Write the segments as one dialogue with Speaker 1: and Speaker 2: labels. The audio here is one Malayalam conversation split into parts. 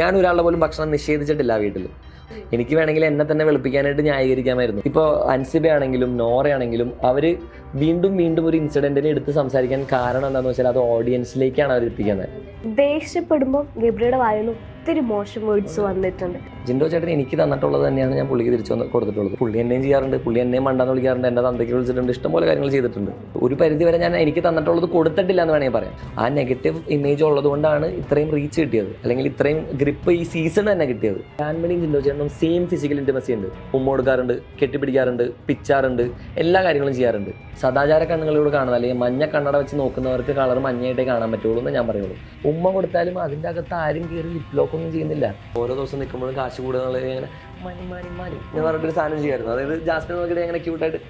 Speaker 1: ഞാൻ ഒരാളുടെ പോലും ഭക്ഷണം നിഷേധിച്ചിട്ടില്ല വീട്ടിൽ എനിക്ക് വേണമെങ്കിൽ എന്നെ തന്നെ വെളുപ്പിക്കാനായിട്ട് ന്യായീകരിക്കാമായിരുന്നു. ഇപ്പോൾ അൻസിബ ആണെങ്കിലും നോറ ആണെങ്കിലും അവർ വീണ്ടും വീണ്ടും ഒരു ഇൻസിഡന്റിനെ എടുത്ത് സംസാരിക്കാൻ കാരണം എന്താണെന്ന് വെച്ചാൽ അത് ഓഡിയൻസിലേക്കാണ് അവർ എത്തിക്കുന്നത്.
Speaker 2: ദേഷ്യപ്പെടുമ്പോൾ ഗബ്രിയുടെ നിന്ന് ഒത്തിരി മോശം വേർഡ്സ് വന്നിട്ടുണ്ട്.
Speaker 1: ജിൻഡോ ചേട്ടൻ എനിക്ക് തന്നിട്ടുള്ളത് തന്നെയാണ് ഞാൻ പുള്ളിക്ക് തിരിച്ചു കൊടുത്തിട്ടുള്ളത്. പുള്ളി എന്നെയും ചെയ്യാറുണ്ട് പുള്ളി എന്നെയും മണ്ടാന്ന് വിളിക്കാറുണ്ട് എന്നെ തന്തയ്ക്ക് വിളിച്ചിട്ടുണ്ട് ഇഷ്ടംപോലെ കാര്യങ്ങൾ ചെയ്തിട്ടുണ്ട്. ഒരു പരിധി വരെ ഞാൻ എനിക്ക് തന്നിട്ടുള്ളത് കൊടുത്തിട്ടില്ല എന്ന് വേണമെങ്കിൽ പറയാം. ആ നെഗറ്റീവ് ഇമേജ് ഉള്ളത് കൊണ്ടാണ് ഇത്രയും റീച്ച് കിട്ടിയത്. അല്ലെങ്കിൽ ഇത്രയും ഗ്രിപ്പ് ഈ സീസൺ തന്നെ കിട്ടിയത്. ഫാൻമണിയും ജിൻഡോ ചേട്ടനും സെയിം ഫിസിക്കൽ ഇന്റിമസി ഉണ്ട്. ഉമ്മ കൊടുക്കാറുണ്ട് കെട്ടിപ്പിടിക്കാറുണ്ട് പിച്ചാറുണ്ട് എല്ലാ കാര്യങ്ങളും ചെയ്യാറുണ്ട്. സദാചാര കണ്ണുകളിലൂടെ കാണുന്നത് അല്ലെങ്കിൽ മഞ്ഞ കണ്ണട വെച്ച് നോക്കുന്നവർക്ക് കളർ മഞ്ഞയായിട്ടേ കാണാൻ പറ്റുള്ളൂ എന്ന് ഞാൻ പറയുള്ളൂ. ഉമ്മ കൊടുത്താലും അതിന്റെ അകത്ത് ആരും കയറി ലിപ് ലോക്ക് ഒന്നും ചെയ്യുന്നില്ല. ഓരോ ദിവസം നിൽക്കുമ്പോഴും കാശ് കൂടുക ഇങ്ങനെ മണി മണി മണി ഞാൻ പറഞ്ഞിട്ടൊരു സാധനം ചെയ്യായിരുന്നു അതായത് ജാസ്മിൻ നോക്കിയിട്ട് അങ്ങനെ ക്യൂട്ടായിട്ട്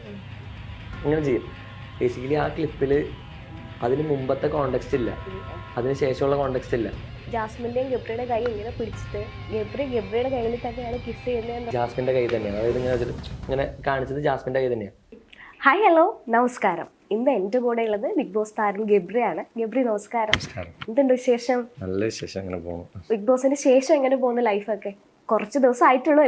Speaker 1: ഇങ്ങനെ ചെയ്യും. ബേസിക്കലി ആ ക്ലിപ്പിൽ അതിന് മുമ്പത്തെ കോണ്ടെക്സ്റ്റ് ഇല്ല. അതിന് ശേഷമുള്ള കോണ്ടെക്സ്റ്റ് ഇല്ല.
Speaker 2: ജാസ്മിന്റെയും ഗബ്രയുടെ കൈ ഇങ്ങനെ പിടിച്ചിട്ട് ഗബ്രി ഗബ്രിയുടെ കയ്യിൽ തന്നെയാണ് കിസ് ചെയ്യുന്നത്
Speaker 1: ജാസ്മിന്റെ കൈ തന്നെയാണ്. അതായത് ഇങ്ങനെ ഇങ്ങനെ കാണിച്ചത് ജാസ്മിന്റെ കൈ തന്നെയാണ്.
Speaker 2: ഹായ് ഹലോ നമസ്കാരം. ഇന്ന് എന്റെ കൂടെ ഉള്ളത് ബിഗ് ബോസ് താരം ഗബ്രിയാണ്. ഗബ്രി നമസ്കാരം. എന്തുണ്ട് വിശേഷം?
Speaker 1: നല്ല വിശേഷം അങ്ങനെ
Speaker 2: ബിഗ് ബോസിന് ശേഷം എങ്ങനെ പോകുന്നു ലൈഫൊക്കെ? കുറച്ച് ദിവസം ആയിട്ടുള്ളൂ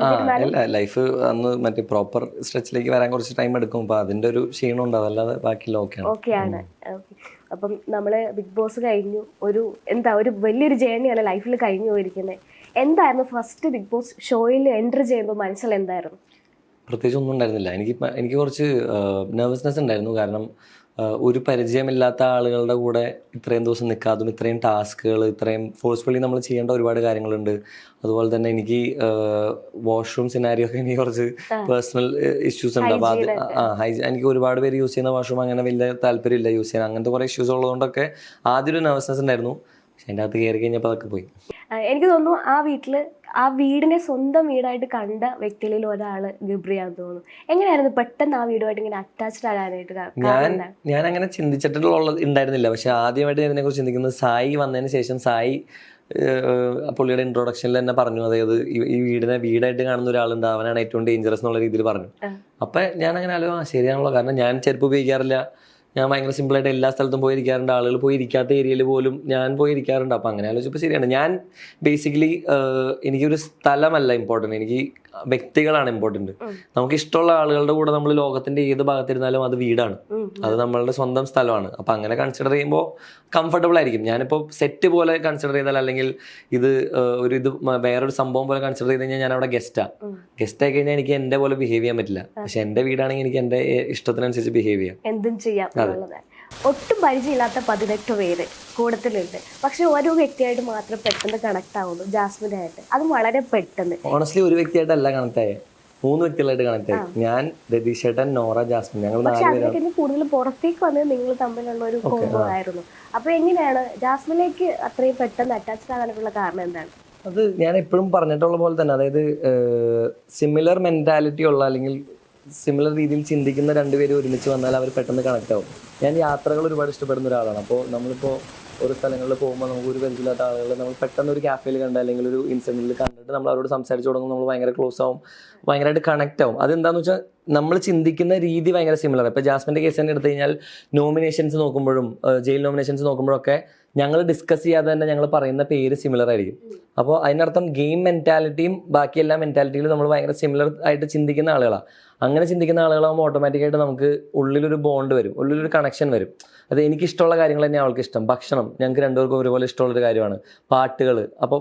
Speaker 1: ലൈഫ് അന്ന് മറ്റേ പ്രോപ്പർ സ്ട്രെച്ചിലേക്ക് വരാൻ കുറച്ച് ടൈം എടുക്കും. അപ്പൊ അതിന്റെ ഒരു ക്ഷീണം ഉണ്ട്. അതല്ലാതെ ബാക്കിയുള്ള ഓക്കെയാണ്.
Speaker 2: ഓക്കെയാണ് ഓക്കെ. അപ്പം നമ്മൾ ബിഗ് ബോസ് കഴിഞ്ഞു. ഒരു എന്താ ഒരു വലിയൊരു ജേണിയാണ് ലൈഫിൽ കഴിഞ്ഞു പോയിരിക്കുന്നത് എന്തായിരുന്നു ഫസ്റ്റ് ബിഗ് ബോസ് ഷോയിൽ എന്റർ ചെയ്യുമ്പോൾ മനസ്സിൽ എന്തായിരുന്നു?
Speaker 1: പ്രത്യേകിച്ച് ഒന്നും ഉണ്ടായിരുന്നില്ല. എനിക്ക് എനിക്ക് കുറച്ച് നെർവസ്നെസ് ഉണ്ടായിരുന്നു. കാരണം ഒരു പരിചയമില്ലാത്ത ആളുകളുടെ കൂടെ ഇത്രയും ദിവസം നിൽക്കാതും ഇത്രയും ടാസ്കുകൾ ഇത്രയും ഫോഴ്സ്ഫുള്ളി നമ്മൾ ചെയ്യേണ്ട ഒരുപാട് കാര്യങ്ങളുണ്ട്. അതുപോലെ തന്നെ എനിക്ക് വാഷ്റൂം സിനാരിയോ ഒക്കെ എനിക്ക് കുറച്ച് പേഴ്സണൽ ഇഷ്യൂസ് ഉണ്ട്. അപ്പോൾ അത് ആ എനിക്ക് ഒരുപാട് പേര് യൂസ് ചെയ്യുന്ന വാഷ്റൂം അങ്ങനെ വലിയ താല്പര്യമില്ല യൂസ് ചെയ്യാൻ. അങ്ങനത്തെ കുറേ ഇഷ്യൂസ് ഉള്ളതുകൊണ്ടൊക്കെ ആദ്യം ഒരു നെർവസ്നെസ് ഉണ്ടായിരുന്നു. പക്ഷെ എന്റെ അകത്ത് കയറി കഴിഞ്ഞപ്പോൾ അതൊക്കെ പോയി.
Speaker 2: എനിക്ക് തോന്നുന്നു ആ വീട്ടിൽ ആ വീടിനെ സ്വന്തം വീടായിട്ട് കണ്ട വ്യക്തികളിൽ ഒരാൾ ഗബ്രിയാന്ന് തോന്നുന്നു. എങ്ങനെയായിരുന്നു പെട്ടെന്ന് ആ വീടുമായിട്ട് ഇങ്ങനെ അറ്റാച്ച്ഡ് ആകാനായിട്ട്
Speaker 1: ഞാൻ ഞാൻ അങ്ങനെ ചിന്തിച്ചിട്ടുള്ള ഉണ്ടായിരുന്നില്ല. പക്ഷെ ആദ്യമായിട്ട് ഞാൻ ഇതിനെക്കുറിച്ച് ചിന്തിക്കുന്നത് സായി വന്നതിന് ശേഷം സായി പുള്ളിയുടെ ഇൻട്രൊഡക്ഷനിൽ തന്നെ പറഞ്ഞു. അതായത് ഈ- വീടിനെ വീടായിട്ട് കാണുന്ന ഒരാളുണ്ട്. അവനാണ് ഏറ്റവും ഡേഞ്ചറസ് എന്നുള്ള രീതിയിൽ പറഞ്ഞു. അപ്പൊ ഞാൻ അങ്ങനെ ആലോ ആ ശരിയാണല്ലോ. കാരണം ഞാൻ ചെരുപ്പ് ഉപയോഗിക്കാറില്ല. ഞാൻ ഭയങ്കര സിമ്പിളായിട്ട് എല്ലാ സ്ഥലത്തും പോയി ഇരിക്കാറുണ്ട് ആളുകൾ പോയി ഇരിക്കാത്ത ഏരിയയിൽ പോലും ഞാൻ പോയി ഇരിക്കാറുണ്ട് അപ്പം അങ്ങനെ ആലോചിച്ചപ്പോൾ ശരിയാണ്. ഞാൻ ബേസിക്കലി എനിക്കൊരു സ്ഥലമല്ല ഇമ്പോർട്ടന്റ് എനിക്ക് വ്യക്തികളാണ്
Speaker 2: ഇമ്പോർട്ടന്റ്
Speaker 1: നമുക്ക് ഇഷ്ടമുള്ള ആളുകളുടെ കൂടെ നമ്മൾ ലോകത്തിന്റെ ഏത് ഭാഗത്തിരുന്നാലും അത് വീടാണ്. അത് നമ്മളുടെ സ്വന്തം സ്ഥലമാണ്. അപ്പൊ അങ്ങനെ കൺസിഡർ ചെയ്യുമ്പോൾ കംഫർട്ടബിൾ ആയിരിക്കും. ഞാനിപ്പോൾ സെറ്റ് പോലെ കൺസിഡർ ചെയ്താൽ അല്ലെങ്കിൽ ഇത് ഒരു ഇത് വേറൊരു സംഭവം പോലെ കൺസിഡർ ചെയ്ത് കഴിഞ്ഞാൽ ഞാൻ അവിടെ ഗസ്റ്റാ. ഗസ്റ്റ് ആയി കഴിഞ്ഞാൽ എനിക്ക് എന്റെ പോലെ ബിഹേവ് ചെയ്യാൻ പറ്റില്ല. പക്ഷെ എന്റെ വീടാണെങ്കിൽ എനിക്ക് എന്റെ ഇഷ്ടത്തിനനുസരിച്ച് ബിഹേവ് ചെയ്യാം.
Speaker 2: എന്തും ചെയ്യാം ഒട്ടും പരിചയമില്ലാത്ത പതിനെട്ട് പേര് കൂടത്തിലുണ്ട്. പക്ഷെ ഓരോ വ്യക്തിയായിട്ട് മാത്രം പെട്ടെന്ന് കണക്ട് ആവുന്നു ജാസ്മിൻ ആയിട്ട് അത് വളരെ പെട്ടെന്ന്.
Speaker 1: ഓണസ്റ്റ്ലി ഒരു വ്യക്തിയായിട്ടല്ല കണക്ട് ആയത് മൂന്ന് വ്യക്തികളായിട്ട് കണക്ട് ആയി. ഞാൻ രതീഷ് ഏട്ടൻ നോറ ജാസ്മിൻ. ഞങ്ങൾ
Speaker 2: പക്ഷെ കൂടുതൽ പുറത്തേക്ക് വന്നത് നിങ്ങൾ തമ്മിലുള്ള ഒരു കോംബോ ആയിരുന്നു. അപ്പൊ എങ്ങനെയാണ് ജാസ്മിനിലേക്ക് അത്രയും പെട്ടെന്ന് അറ്റാച്ച്ഡ് ആകാനുള്ള കാരണം എന്താണ്?
Speaker 1: അത് ഞാൻ എപ്പോഴും പറഞ്ഞിട്ടുള്ള പോലെ തന്നെ. അതായത് സിമിലർ മെന്റാലിറ്റി ഉള്ള അല്ലെങ്കിൽ സിമിലർ രീതിയിൽ ചിന്തിക്കുന്ന രണ്ടുപേരും ഒരുമിച്ച് വന്നാൽ അവർ പെട്ടെന്ന് കണക്ട് ആവും. ഞാൻ യാത്രകൾ ഒരുപാട് ഇഷ്ടപ്പെടുന്ന ഒരാളാണ്. അപ്പോൾ നമ്മളിപ്പോൾ ഒരു സ്ഥലങ്ങളിൽ പോകുമ്പോൾ നമുക്ക് ഒരു പരിചയമില്ലാത്ത ആളുകളെ നമ്മൾ പെട്ടെന്ന് ഒരു ക്യാഫേയിൽ കണ്ട അല്ലെങ്കിൽ ഒരു ഇൻസിഡന്റിൽ കണ്ടിട്ട് നമ്മൾ അവരോട് സംസാരിച്ച് തുടങ്ങും നമ്മൾ ഭയങ്കര ക്ലോസ് ആവും ഭയങ്കരമായിട്ട് കണക്ട് ആവും. അതെന്താണെന്ന് വെച്ചാൽ നമ്മൾ ചിന്തിക്കുന്ന രീതി ഭയങ്കര സിമിലർ ഇപ്പോൾ ജാസ്മിന്റെ കേസ് തന്നെ എടുത്തു കഴിഞ്ഞാൽ നോമിനേഷൻസ് നോക്കുമ്പോഴും ജയിൽ നോമിനേഷൻസ് നോക്കുമ്പോഴൊക്കെ ഞങ്ങൾ ഡിസ്കസ് ചെയ്യാതെ തന്നെ ഞങ്ങൾ പറയുന്ന പേര് സിമിലർ ആയിരിക്കും. അപ്പോൾ അതിനർത്ഥം ഗെയിം മെന്റാലിറ്റിയും ബാക്കി എല്ലാ മെന്റാലിറ്റിയിലും നമ്മൾ ഭയങ്കര സിമിലർ ആയിട്ട് ചിന്തിക്കുന്ന ആളുകളാണ് അങ്ങനെ ചിന്തിക്കുന്ന ആളുകളാകുമ്പോൾ ഓട്ടോമാറ്റിക്കായിട്ട് നമുക്ക് ഉള്ളിലൊരു ബോണ്ട് വരും. ഉള്ളിലൊരു കണക്ഷൻ വരും. അത് എനിക്കിഷ്ടമുള്ള കാര്യങ്ങൾ തന്നെ അവൾക്ക് ഇഷ്ടം ഭക്ഷണം ഞങ്ങൾക്ക് രണ്ടുപേർക്കും ഒരുപോലെ ഇഷ്ടമുള്ളൊരു കാര്യമാണ്. പാട്ടുകൾ അപ്പോൾ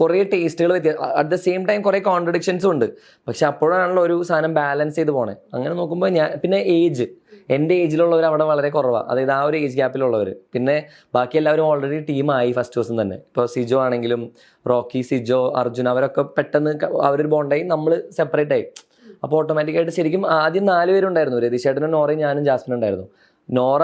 Speaker 1: കുറേ ടേസ്റ്റുകൾ വ്യത്യാസം അറ്റ് ദ സെയിം ടൈം കുറേ കോൺട്രഡിക്ഷൻസും ഉണ്ട്. പക്ഷെ അപ്പോഴാണല്ലോ ഒരു സാധനം ബാലൻസ് ചെയ്ത് പോണേ. അങ്ങനെ നോക്കുമ്പോൾ ഞാൻ പിന്നെ ഏജ് എന്റെ ഏജിലുള്ളവർ അവിടെ വളരെ കുറവാണ് അതായത് ആ ഒരു ഏജ് ഗ്യാപ്പിലുള്ളവർ പിന്നെ ബാക്കി എല്ലാവരും ഓൾറെഡി ടീമായി ഫസ്റ്റ് ദിവസം തന്നെ. ഇപ്പോൾ സിജോ ആണെങ്കിലും റോക്കി സിജോ അർജുൻ അവരൊക്കെ പെട്ടെന്ന് അവരൊരു ബോണ്ടായി നമ്മൾ സെപ്പറേറ്റ് ആയി. അപ്പോൾ ഓട്ടോമാറ്റിക്കായിട്ട് ശരിക്കും ആദ്യം നാല് പേരുണ്ടായിരുന്നു. രതീഷ് ചേട്ടനും നോറയും ഞാനും ജാസ്മിനും ഉണ്ടായിരുന്നു. നോറ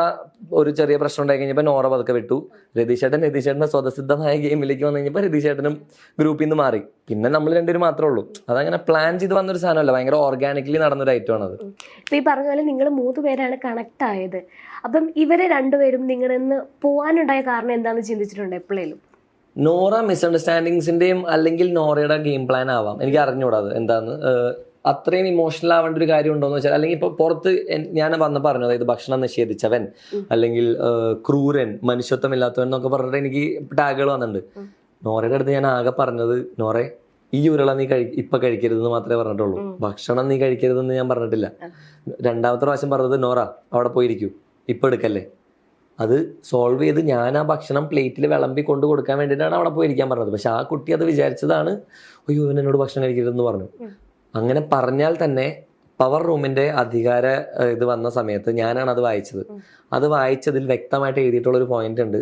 Speaker 1: ഒരു ചെറിയ പ്രശ്നം ഉണ്ടായി കഴിഞ്ഞപ്പോൾ നോറ പതുക്കെ വിട്ടു. രതീഷ് ചേട്ടൻ രതീഷ് ചേട്ടന്റെ സ്വതസിദ്ധമായ ഗെയിമിലേക്ക് വന്നു കഴിഞ്ഞപ്പോൾ രതീഷ് ചേട്ടനും ഗ്രൂപ്പിൽ നിന്ന് മാറി. പിന്നെ നമ്മൾ രണ്ടുപേരും മാത്രമേ ഉള്ളൂ. അതങ്ങനെ പ്ലാൻ ചെയ്ത് വന്നൊരു സാധനമല്ല ഭയങ്കര ഓർഗാനിക്കലി നടന്നൊരു ഐറ്റമാണ് അത്.
Speaker 2: ഇപ്പൊ ഈ പറഞ്ഞ പോലെ നിങ്ങൾ മൂന്ന് പേരാണ് കണക്ട് ആയത്. അപ്പം ഇവരെ രണ്ടുപേരും നിങ്ങളിൽ നിന്ന് പോകാനുണ്ടായ കാരണം എന്താണെന്ന് ചിന്തിച്ചിട്ടുണ്ട് എപ്പോഴേലും
Speaker 1: നോറ മിസ്അണ്ടർസ്റ്റാൻഡിങ്സിന്റെയും അല്ലെങ്കിൽ നോറയുടെ ഗെയിം പ്ലാൻ ആവാം. എനിക്ക് അറിഞ്ഞൂടാ അത് എന്താന്ന്. അത്രയും ഇമോഷണൽ ആവേണ്ട ഒരു കാര്യം ഉണ്ടോ എന്ന് വെച്ചാൽ അല്ലെങ്കിൽ ഇപ്പൊ പുറത്ത് ഞാൻ വന്ന് പറഞ്ഞു അതായത് ഭക്ഷണം നിഷേധിച്ചവൻ അല്ലെങ്കിൽ ക്രൂരൻ മനുഷ്യത്വം ഇല്ലാത്തവൻ എന്നൊക്കെ പറഞ്ഞിട്ട് എനിക്ക് ടാഗുകൾ വന്നിട്ടുണ്ട്. നോറയുടെ അടുത്ത് ഞാൻ ആകെ പറഞ്ഞത് നോറെ ഈ ഉരുള നീ കഴി ഇപ്പൊ കഴിക്കരുതെന്ന് മാത്രമേ പറഞ്ഞിട്ടുള്ളൂ. ഭക്ഷണം നീ കഴിക്കരുതെന്ന് ഞാൻ പറഞ്ഞിട്ടില്ല. രണ്ടാമത്തെ പ്രാവശ്യം പറഞ്ഞത് നോറ അവിടെ പോയിരിക്കൂ ഇപ്പൊ എടുക്കല്ലേ? അത് സോൾവ് ചെയ്ത് ഞാൻ ആ ഭക്ഷണം പ്ലേറ്റിൽ വിളമ്പി കൊണ്ട് കൊടുക്കാൻ വേണ്ടിയിട്ടാണ് അവിടെ പോയിരിക്കാൻ പറഞ്ഞത്. പക്ഷെ ആ കുട്ടി അത് വിചാരിച്ചതാണ് അയ്യോ ഇവൻ എന്നോട് ഭക്ഷണം കഴിക്കരുതെന്ന് പറഞ്ഞു. അങ്ങനെ പറഞ്ഞാൽ തന്നെ പവർ റൂമിന്റെ അധികാര ഇത് വന്ന സമയത്ത് ഞാനാണ് അത് വായിച്ചത്. അത് വായിച്ചതിൽ വ്യക്തമായിട്ട് എഴുതിയിട്ടുള്ള ഒരു പോയിന്റ് ഉണ്ട്.